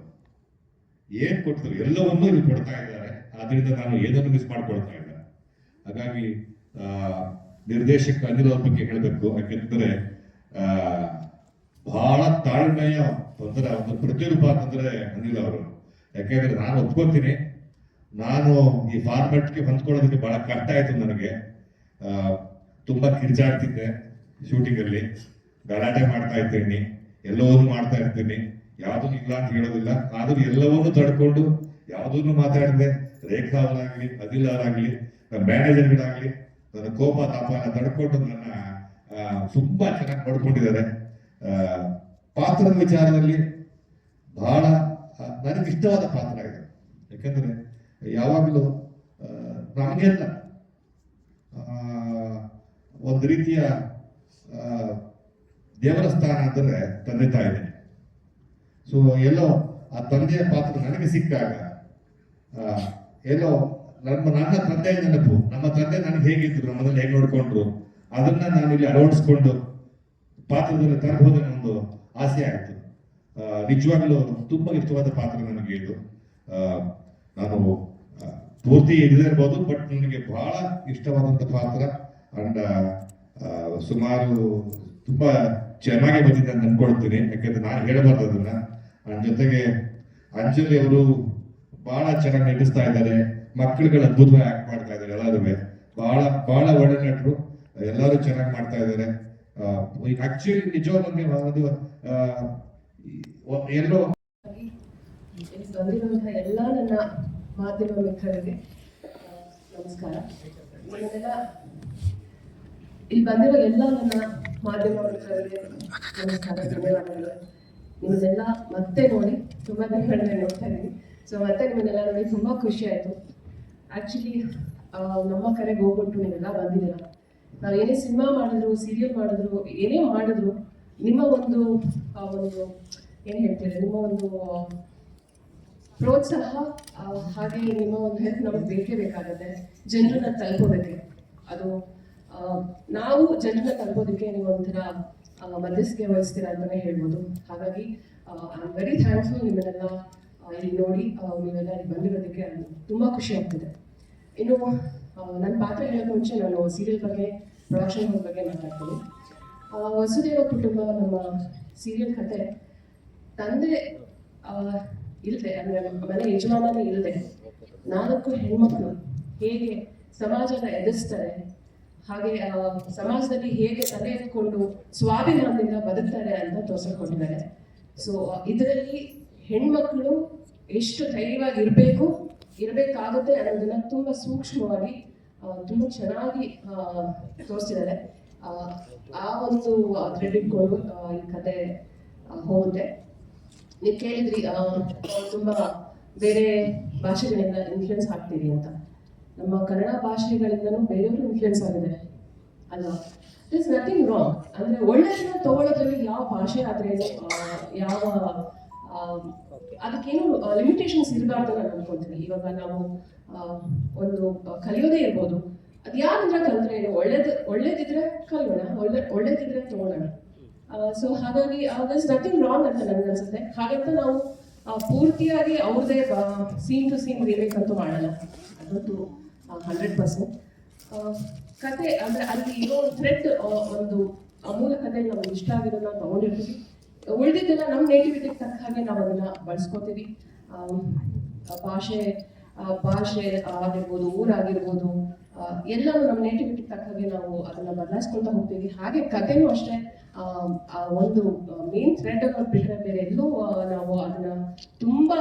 ಏನು ಕೊಟ್ಟರು ಎಲ್ಲವನ್ನೂ ಇಲ್ಲಿ ಕೊಡ್ತಾ ಇದ್ದಾರೆ. ಆದ್ರಿಂದ ನಾನು ಏನನ್ನು ಮಿಸ್ ಮಾಡ್ಕೊಳ್ತಾ ಇಲ್ಲ. ಹಾಗಾಗಿ ನಿರ್ದೇಶಕ ಅನಿಲ್ ಅವ್ರ ಬಗ್ಗೆ ಹೇಳಬೇಕು. ಯಾಕೆಂದ್ರೆ ಬಹಳ ತಾಳ್ಮೆಯ ಒಂಥರ ಒಂದು ಪ್ರತಿರೂಪ ಅಂತಂದ್ರೆ ಅನಿಲ್ ಅವರು. ಯಾಕೆಂದ್ರೆ ನಾನು ಒಪ್ಕೋತೀನಿ. ನಾನು ಈ ಫಾರ್ಮೆಟ್ಗೆ ಹೊಂದ್ಕೊಳ್ಳೋದಕ್ಕೆ ಬಹಳ ಕಷ್ಟ ಆಯ್ತು ನನಗೆ. ತುಂಬ ಕಿರ್ಚಾಡ್ತಿದ್ದೆ ಶೂಟಿಂಗ್ ಅಲ್ಲಿ. ಗಲಾಟೆ ಮಾಡ್ತಾ ಇರ್ತೀನಿ ಎಲ್ಲವನ್ನೂ ಮಾಡ್ತಾ ಇರ್ತೀನಿ ಯಾವುದೂ ಇಲ್ಲ ಅಂತ ಹೇಳೋದಿಲ್ಲ. ಆದರೂ ಎಲ್ಲವನ್ನೂ ತಡ್ಕೊಂಡು ಯಾವುದನ್ನು ಮಾತಾಡಿದೆ. ರೇಖಾ ಅವರಾಗ್ಲಿ, ಅದಿಲ್ ಅವರಾಗ್ಲಿ, ನಮ್ಮ ಮ್ಯಾನೇಜರ್ಗಳಾಗಲಿ ನನ್ನ ಕೋಪ ತಾಪ ಎಲ್ಲ ತಡ್ಕೊಂಡು ನನ್ನ ತುಂಬ ಚೆನ್ನಾಗಿ ನೋಡ್ಕೊಂಡಿದ್ದಾರೆ. ಪಾತ್ರದ ವಿಚಾರದಲ್ಲಿ ಬಹಳ ನನಗೆ ಇಷ್ಟವಾದ ಪಾತ್ರ ಇದೆ ಯಾಕಂದ್ರೆ ಯಾವಾಗಲೂ ನಮಗೆಲ್ಲ ಒಂದು ರೀತಿಯ ದೇವರ ಸ್ಥಾನ ಅಂದರೆ ತಂದೆ ತಾಯಿನೇ ಸೊ ಎಲ್ಲೋ ಆ ತಂದೆಯ ಪಾತ್ರ ನನಗೆ ಸಿಕ್ಕಾಗ ಎಲ್ಲೋ ನಮ್ಮ, ನನ್ನ ತಂದೆಯ ನೆನಪು, ನಮ್ಮ ತಂದೆ ನನಗೆ ಹೇಗಿದ್ರು ನಮ್ಮದಲ್ಲಿ ಹೇಗೆ ನೋಡ್ಕೊಂಡ್ರು, ಅದನ್ನ ನಾನು ಇಲ್ಲಿ ಅಳವಡಿಸ್ಕೊಂಡು ಪಾತ್ರದಲ್ಲಿ ತರಬಹುದನ್ನೋ ಒಂದು ಆಸೆ ಆಯ್ತು. ನಿಜವಾಗ್ಲೂ ತುಂಬಾ ಇಷ್ಟವಾದ ಪಾತ್ರ ನನಗೆ ಇದು. ನಾನು ಪೂರ್ತಿ ಇಲ್ಲದೆ ಇರ್ಬೋದು, ಬಟ್ ನನಗೆ ಬಹಳ ಇಷ್ಟವಾದಂತ ಪಾತ್ರ. ಅಂಡ್ ಸುಮಾರು ತುಂಬಾ ಚೆನ್ನಾಗಿ ಬಂದಿದೆ ಅಂತ ಅನ್ಕೊಳ್ತೀನಿ. ಯಾಕಂದ್ರೆ ನಾನು ಹೇಳಬಾರ್ದು ಅದನ್ನ. ನನ್ನ ಜೊತೆಗೆ, ಅಂಜಲಿ ಅವರು ಬಹಳ ಚೆನ್ನಾಗಿ ನಟಿಸ್ತಾ ಇದ್ದಾರೆ. ಮಕ್ಕಳುಗಳ ಅದ್ಭುತವಾಗಿ ಆಕ್ಟ್ ಮಾಡ್ತಾ ಇದ್ದಾರೆ ಎಲ್ಲರೂ ಬಹಳ ಬಹಳ ಒಳ್ಳೆ ನಟರು. ಎಲ್ಲರೂ ಚೆನ್ನಾಗಿ ಮಾಡ್ತಾ ಇದ್ದಾರೆ. ಆಕ್ಚುಲಿ ನಿಜವಾಗ್ಲೂ ಒಂದು ಎಲ್ಲೋ ಬಂದಿರುವಂತಹ ಎಲ್ಲ ನನ್ನ ಮಾಧ್ಯಮ ಮಿತ್ರರಿಗೆ ನಮಸ್ಕಾರ ಇಲ್ಲಿ ಬಂದಿರೋ ಎಲ್ಲ ನನ್ನ ಮಾಧ್ಯಮ ಮಿತ್ರರಿಗೆ ನಮಸ್ಕಾರ ಧನ್ಯವಾದಗಳು ನಿಮ್ಮನ್ನೆಲ್ಲ ಮತ್ತೆ ನೋಡಿ ತುಂಬಾ ದಿನಗಳನ್ನ ನೋಡ್ತಾ ಇದ್ದೀನಿ ಸೊ ಮತ್ತೆ ನಿಮ್ಮನ್ನೆಲ್ಲ ನೋಡಿ ತುಂಬಾ ಖುಷಿ ಆಯ್ತು ಆಕ್ಚುಲಿ ನಮ್ಮ ಕರೆಗೆ ಹೋಗ್ಬಿಟ್ಟು ನೀವೆಲ್ಲ ಬಂದಿದ್ದೀರ? ನಾವು ಏನೇ ಸಿನಿಮಾ ಮಾಡಿದ್ರು ಸೀರಿಯಲ್ ಮಾಡಿದ್ರು, ಏನೇ ಮಾಡಿದ್ರು ನಿಮ್ಮ ಒಂದು ಒಂದು, ಏನು ಹೇಳ್ತೀರಿ, ನಿಮ್ಮ ಒಂದು ಪ್ರೋತ್ಸಾಹ ಹಾಗೆ ನಿಮ್ಮ ಒಂದು ಹೆಲ್ಪ್ ನಮಗೆ ಬೇಕೇ ಬೇಕಾಗುತ್ತೆ. ಜನರನ್ನ ತಲುಪೋದಕ್ಕೆ. ಅದು ನಾವು ಜನರನ್ನ ತಲುಪೋದಕ್ಕೆ ನೀವು ಒಂಥರ ಮಧ್ಯಸ್ಥಿಕೆ ವಹಿಸ್ತೀರ ಅಂತಾನೆ ಹೇಳ್ಬೋದು. ಹಾಗಾಗಿ ಐ ಆಮ್ ವೆರಿ ಥ್ಯಾಂಕ್ಫುಲ್ ನಿಮ್ಮನ್ನೆಲ್ಲ ಇಲ್ಲಿ ನೋಡಿ ನೀವೆಲ್ಲ ಇಲ್ಲಿ ಬಂದಿರೋದಕ್ಕೆ ತುಂಬಾ ಖುಷಿ ಆಗ್ತಿದೆ. ಇನ್ನು ನನ್ನ ಪಾತ್ರ ಹೇಳೋಕೆ ಮುಂಚೆ ನಾನು ಸೀರಿಯಲ್ ಬಗ್ಗೆ ಪ್ರೊಡಕ್ಷನ್ ಬಗ್ಗೆ ಮಾತಾಡ್ತೀನಿ. ಆ, ವಸುದೇವ ಕುಟುಂಬ ನಮ್ಮ ಸೀರಿಯಲ್ ಕತೆ. ತಂದೆ ಇಲ್ಲದೆ ಅಂದ್ರೆ ಮನೆ ಯಜಮಾನನೇ ಇಲ್ಲದೆ ನಾಲ್ಕು ಹೆಣ್ಮಕ್ಳು. ಹೇಗೆ ಸಮಾಜನ ಎದುರಿಸ್ತಾರೆ ಹಾಗೆ ಸಮಾಜದಲ್ಲಿ ಹೇಗೆ ತಲೆ ಎತ್ಕೊಂಡು ಸ್ವಾಭಿಮಾನದಿಂದ ಬದುಕ್ತಾರೆ ಅಂತ ತೋರಿಸ್ಕೊಂಡಿದ್ದಾರೆ ಸೊ ಇದರಲ್ಲಿ ಹೆಣ್ಮಕ್ಳು ಎಷ್ಟು ಧೈರ್ಯವಾಗಿ ಇರಬೇಕು ಇರಬೇಕಾಗುತ್ತೆ ಅನ್ನೋದನ್ನ ತುಂಬಾ ಸೂಕ್ಷ್ಮವಾಗಿ ತುಂಬಾ ಚೆನ್ನಾಗಿ ತೋರಿಸಿದ್ದಾರೆ. ಆ ಒಂದು ಕ್ರೆಡಿಟ್ ಈ ಕತೆ ಹೋಗುತ್ತೆ. ನೀವು ಕೇಳಿದ್ರಿ ತುಂಬಾ ಬೇರೆ ಭಾಷೆಗಳಿಂದ ಇನ್ಫ್ಲುಯೆನ್ಸ್ ಆಗ್ತೀವಿ ಅಂತ. ನಮ್ಮ ಕನ್ನಡ ಭಾಷೆಗಳಿಂದನೂ ಬೇರೆಯವರು ಇನ್ಫ್ಲುಯೆನ್ಸ್ ಆಗಿದೆ ಅಲ್ವಾ? ಇಸ್ ನಥಿಂಗ್ ರಾಂಗ್ ಅಂದ್ರೆ ಒಳ್ಳೆದನ್ನ ತಗೊಳ್ಳೋದ್ರಲ್ಲಿ ಯಾವ ಭಾಷೆ ಆದ್ರೆ ಯಾವ ಅದಕ್ಕೇನು ಲಿಮಿಟೇಷನ್ಸ್ ಇರಬಾರ್ದು ನಾನು ಅನ್ಕೊಂತೀನಿ. ಇವಾಗ ನಾವು ಒಂದು ಕಲಿಯೋದೇ ಇರ್ಬೋದು. ಅದು ಯಾರಂದ್ರೆ ಕಲ್ತ್ರೆ ಏನು? ಒಳ್ಳೇದು, ಒಳ್ಳೇದಿದ್ರೆ ಕಲಿಯೋಣ, ಒಳ್ಳೆ, ಒಳ್ಳೇದಿದ್ರೆ ತಗೊಳ್ಳೋಣ. ಸೊ ಹಾಗಾಗಿ ದಸ್ ನಥಿಂಗ್ ರಾಂಗ್ ಅಂತ ನನ್ಗನ್ಸುತ್ತೆ ಹಾಗಂತ ನಾವು ಪೂರ್ತಿಯಾಗಿ ಅವ್ರದೇ ಸೀನ್ ಟು ಸೀನ್ ರೀಮೇಕ್ ಮಾಡಲ್ಲ ಅದಂತೂ ಹಂಡ್ರೆಡ್ ಪರ್ಸೆಂಟ್ ಕತೆ ಅಂದ್ರೆ ಅಲ್ಲಿ ಇರೋ ಥ್ರೆಡ್ ಒಂದು ಅಮೂಲ ಕತೆ ನಮ್ಗೆ ಇಷ್ಟ ಆಗಿರೋದನ್ನ ತಗೊಂಡಿರ್ತೀವಿ. ಉಳಿದಿದ್ದೆಲ್ಲ ನಮ್ಮ ನೇಟಿವಿಟಿಗೆ ತಕ್ಕ ಹಾಗೆ ನಾವು ಅದನ್ನ ಬಳಸ್ಕೋತೀವಿ. ಭಾಷೆ ಭಾಷೆ ಆಗಿರ್ಬೋದು, ಊರಾಗಿರ್ಬೋದು ಎಲ್ಲವೂ ನಮ್ಮ ನೇಟಿವಿಟಿ ಹಾಗೆ ನಾವು ಅದನ್ನ ಬದಲಾಯಿಸ್ಕೊಳ್ತಾ ಹೋಗ್ತೀವಿ. ಹಾಗೆ ಕಥೆನೂ ಅಷ್ಟೇ. ಆ, ಒಂದು ಮೇನ್ ಥ್ರೆಡ್ ಅನ್ನು ಬಿಟ್ಟರೆ ಬೇರೆ ಎಲ್ಲೂ ನಾವು ಅದನ್ನ ತುಂಬಾ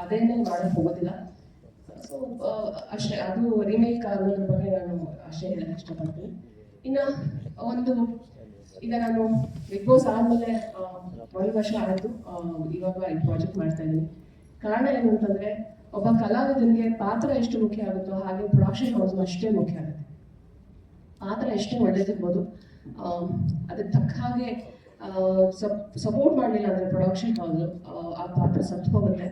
ಅದೇನೇ ಮಾಡಕ್ ಹೋಗೋದಿಲ್ಲ. ಸೊ ಅಷ್ಟೇ. ಅದು ರಿಮೇಕ್ ಆಗೋದ್ರ ಬಗ್ಗೆ ನಾನು ಅಷ್ಟೇ ಹೇಳಕ್ ಇಷ್ಟಪಡ್ತೀನಿ. ಇನ್ನ ಒಂದು ಈಗ ನಾನು ಬಿಗ್ ಬಾಸ್ ಆದ್ಮೇಲೆ ಒಂದು ವರ್ಷ ಆಯ್ತು. ಇವಾಗ ಈ ಪ್ರಾಜೆಕ್ಟ್ ಮಾಡ್ತಾ ಇದ್ದೀನಿ ಕಾರಣ ಏನು ಅಂತಂದ್ರೆ ಒಬ್ಬ ಕಲಾವಿದನಿಗೆ ಪಾತ್ರ ಎಷ್ಟು ಮುಖ್ಯ ಆಗುತ್ತೋ ಹಾಗೆ ಪ್ರೊಡಕ್ಷನ್ ಹೌಸ್ ಅಷ್ಟೇ ಮುಖ್ಯ ಆಗುತ್ತೆ. ಪಾತ್ರ ಎಷ್ಟೇ ಒಳ್ಳೇದಿರ್ಬೋದು. ಅದಕ್ಕೆ ತಕ್ಕ ಹಾಗೆ ಸಪೋರ್ಟ್ ಮಾಡಲಿಲ್ಲ ಅಂದರೆ ಪ್ರೊಡಕ್ಷನ್ ಹೌಸ್ ಆ ಪಾತ್ರ ಸತ್ತು ಹೋಗುತ್ತೆ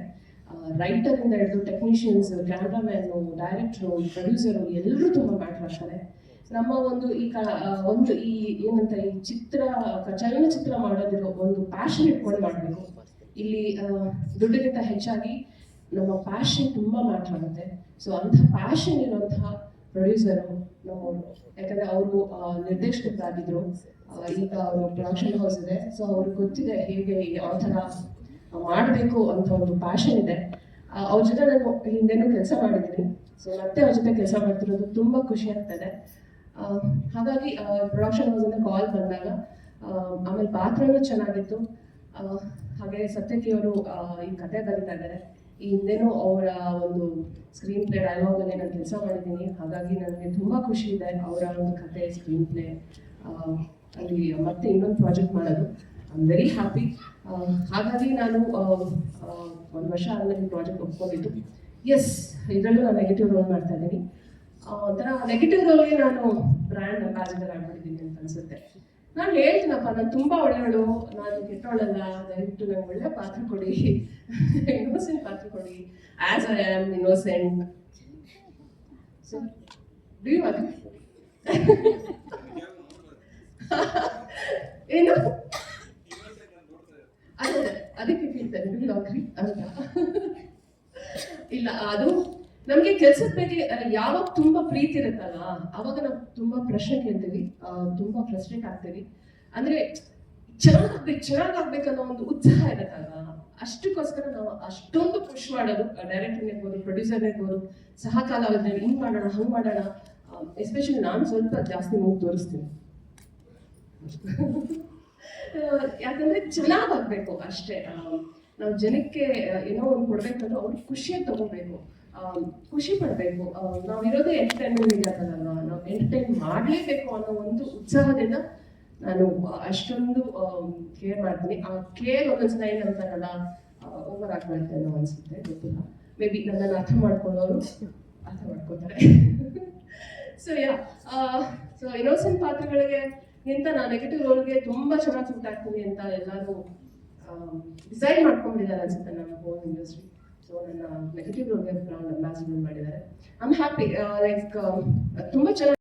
ರೈಟರಿಂದ ಹಿಡಿದು ಟೆಕ್ನಿಷಿಯನ್ಸ್ ಕ್ಯಾಮ್ರಾಮ್ಯಾನು ಡೈರೆಕ್ಟ್ರು ಪ್ರೊಡ್ಯೂಸರು ಎಲ್ಲರೂ ತುಂಬ ಮ್ಯಾಟ್ರ್ ಆಗ್ತಾರೆ. ನಮ್ಮ ಒಂದು ಈ ಕ ಒಂದು ಈ ಏನಂತ ಈ ಚಿತ್ರ, ಚಲನಚಿತ್ರ ಮಾಡೋದಿರೋ ಒಂದು ಪ್ಯಾಷನ್ ಇಟ್ಕೊಂಡು ಮಾಡಬೇಕು. ಇಲ್ಲಿ ದುಡ್ಡಿಗಿಂತ ಹೆಚ್ಚಾಗಿ ನಮ್ಮ ಪ್ಯಾಷನ್ ತುಂಬ ಮಾತಾಡುತ್ತೆ ಸೊ ಅಂಥ ಪ್ಯಾಷನ್ ಇರುವಂತಹ ಪ್ರೊಡ್ಯೂಸರು ನಮ್ಮವರು. ಯಾಕಂದ್ರೆ ಅವರು ನಿರ್ದೇಶಕರಾಗಿದ್ರು. ಆ, ಈಗ ಅವರು ಪ್ರೊಡಕ್ಷನ್ ಹೌಸ್ ಇದೆ. ಸೊ ಅವ್ರಿಗೆ ಗೊತ್ತಿದೆ ಹೇಗೆ ಯಾವ ಥರ ಮಾಡಬೇಕು ಅಂತ ಒಂದು ಪ್ಯಾಷನ್ ಇದೆ. ಅವ್ರ ಜೊತೆ ನಾನು ಹಿಂದೆನೂ ಕೆಲಸ ಮಾಡಿದ್ದೀನಿ. ಸೊ ಮತ್ತೆ ಅವ್ರ ಜೊತೆ ಕೆಲಸ ಮಾಡ್ತಿರೋದು ತುಂಬ ಖುಷಿ ಆಗ್ತದೆ. ಹಾಗಾಗಿ ಪ್ರೊಡಕ್ಷನ್ ಹೌಸಿಂದ ಕಾಲ್ ಬಂದಾಗ ಆಮೇಲೆ ಪಾತ್ರನೂ ಚೆನ್ನಾಗಿತ್ತು. ಹಾಗೆ ಸತ್ಯಕಿಯವರು ಈ ಕತೆ ಬರೀತಾ ಇದ್ದಾರೆ. ಈ ಹಿಂದೆನೂ ಅವರ ಒಂದು ಸ್ಕ್ರೀನ್ ಪ್ಲೇ ಡೈಲಾಗಲ್ಲಿ ನಾನು ಕೆಲಸ ಮಾಡಿದ್ದೀನಿ. ಹಾಗಾಗಿ ನನಗೆ ತುಂಬ ಖುಷಿ ಇದೆ ಅವರ ಒಂದು ಕತೆ ಸ್ಕ್ರೀನ್ ಪ್ಲೇ ಅಲ್ಲಿ ಮತ್ತೆ ಇನ್ನೊಂದು ಪ್ರಾಜೆಕ್ಟ್ ಮಾಡೋದು. ಐ ವೆರಿ ಹ್ಯಾಪಿ ಹಾಗಾಗಿ ನಾನು ಒಂದು ವರ್ಷ ಆದಮೇಲೆ ಪ್ರಾಜೆಕ್ಟ್ ಒಪ್ಕೊಂಡಿದ್ದು. ಎಸ್ ಇದರಲ್ಲೂ ನಾನು ನೆಗೆಟಿವ್ ರೋಲ್ ಮಾಡ್ತಾ ಇದ್ದೀನಿ. ಒಂಥರ ನೆಗೆಟಿವ್ ರೋಲ್ಗೆ ನಾನು ಬ್ರ್ಯಾಂಡ್ ಅಂಬಾಸಿಡರ್ ಆಗಿಬಿಟ್ಟಿದ್ದೀನಿ ಅಂತ ಅನ್ಸುತ್ತೆ. ನಾನು ಹೇಳ್ತೀನಪ್ಪ ನಾನು ತುಂಬ ಒಳ್ಳೆಯವಳು ನಾನು ಕೆಟ್ಟವಳಲ್ಲ ದಯವಿಟ್ಟು ನಂಗೆ ಒಳ್ಳೆ ಪಾತ್ರ ಕೊಡಿ ಇನ್ನೋಸೆಂಟ್ ಪಾತ್ರ ಕೊಡಿ ಆಸ್ ಐ ಆಮ್ ಇನ್ನೋಸೆಂಟ್ ಏನು ಅದೇ ಅದಕ್ಕೆ ಕೇಳ್ತಾರೆ ಅಂತ ಇಲ್ಲ ಅದು ನಮಗೆ ಕೆಲ್ಸದ ಬಗ್ಗೆ ಯಾವಾಗ ತುಂಬಾ ಪ್ರೀತಿ ಇರುತ್ತಲ್ಲ, ಅವಾಗ ನಾವು ತುಂಬಾ ಪ್ರಶ್ನೆ ಕೇಳ್ತೀವಿ. ತುಂಬಾ ಫ್ರಸ್ಟ್ರೇಟ್ ಆಗ್ತೀವಿ. ಅಂದ್ರೆ ಚೆನ್ನಾಗ್ಬೇಕು ಚೆನ್ನಾಗಾಗ್ಬೇಕು ಅನ್ನೋ ಒಂದು ಉತ್ಸಾಹ ಇರುತ್ತಲ್ಲ, ಅಷ್ಟಕ್ಕೋಸ್ಕರ ನಾವು ಅಷ್ಟೊಂದು ಖುಷಿ ಮಾಡೋದು ಡೈರೆಕ್ಟರ್ ಇರ್ಬೋದು ಪ್ರೊಡ್ಯೂಸರ್ ಇರ್ಬೋದು ಸಹ ಕಾಲಾವಧಿಯಲ್ಲಿ ಹಿಂಗ್ ಮಾಡೋಣ, ಹಂಗ್ ಮಾಡೋಣ ಎಸ್ಪೆಷಲಿ ನಾನು ಸ್ವಲ್ಪ ಜಾಸ್ತಿ ಮೂಗ್ ತೋರಿಸ್ತೀನಿ. ಯಾಕಂದ್ರೆ ಚೆನ್ನಾಗಾಗ್ಬೇಕು ಅಷ್ಟೇ. ನಾವು ಜನಕ್ಕೆ ಏನೋ ಒಂದು ಕೊಡ್ಬೇಕಂದ್ರೆ ಅವ್ರಿಗೆ ಖುಷಿಯಾಗಿ ತಗೋಬೇಕು. ಖುಷಿ ಪಡಬೇಕು. ನಾವಿರೋದೇ ಎಂಟರ್ಟೈನ್ಮೆಂಟ್ ಇರೋದಲ್ಲ ನಾವು ಎಂಟರ್ಟೈನ್ ಮಾಡಲೇಬೇಕು ಅನ್ನೋ ಒಂದು ಉತ್ಸಾಹದಿಂದ ನಾನು ಅಷ್ಟೊಂದು ಕೇರ್ ಮಾಡ್ತೀನಿ. ಆ ಕೇರ್ ಒಂದೊಂದ್ಸಲ ಏನಂತಾರಲ್ಲ ಓವರ್ ಆಗಿ ಮಾಡ್ತೇನೆ ಅನ್ಸುತ್ತೆ, ಗೊತ್ತಿಲ್ಲ. ಮೇ ಬಿ ನನ್ನನ್ನು ಅರ್ಥ ಮಾಡ್ಕೊಳ್ಳೋರು ಅರ್ಥ ಮಾಡ್ಕೋತಾರೆ ಸೊ ಯಾ ಸೊ ಇನ್ನೋಸೆಂಟ್ ಪಾತ್ರಗಳಿಗೆ ನಿಂತ ನಾನು ನೆಗೆಟಿವ್ ರೋಲ್ಗೆ ತುಂಬಾ ಚೆನ್ನಾಗಿ ಸೂಟ್ ಅಂತ ಎಲ್ಲರೂ ಡಿಸೈಡ್ ಮಾಡ್ಕೊಂಡಿದ್ದಾರೆ ಅನ್ಸುತ್ತೆ ನಮ್ಮ ಹೋಲ್ ಇಂಡಸ್ಟ್ರಿ ಸೊ ನನ್ನ ನೆಗೆಟಿವ್ ಅಂಬಾಸಿಡರ್ ಮಾಡಿದ್ದಾರೆ ಐ ಆಮ್ ಹ್ಯಾಪಿ ಲೈಕ್ ತುಂಬಾ ಚೆನ್ನಾಗಿ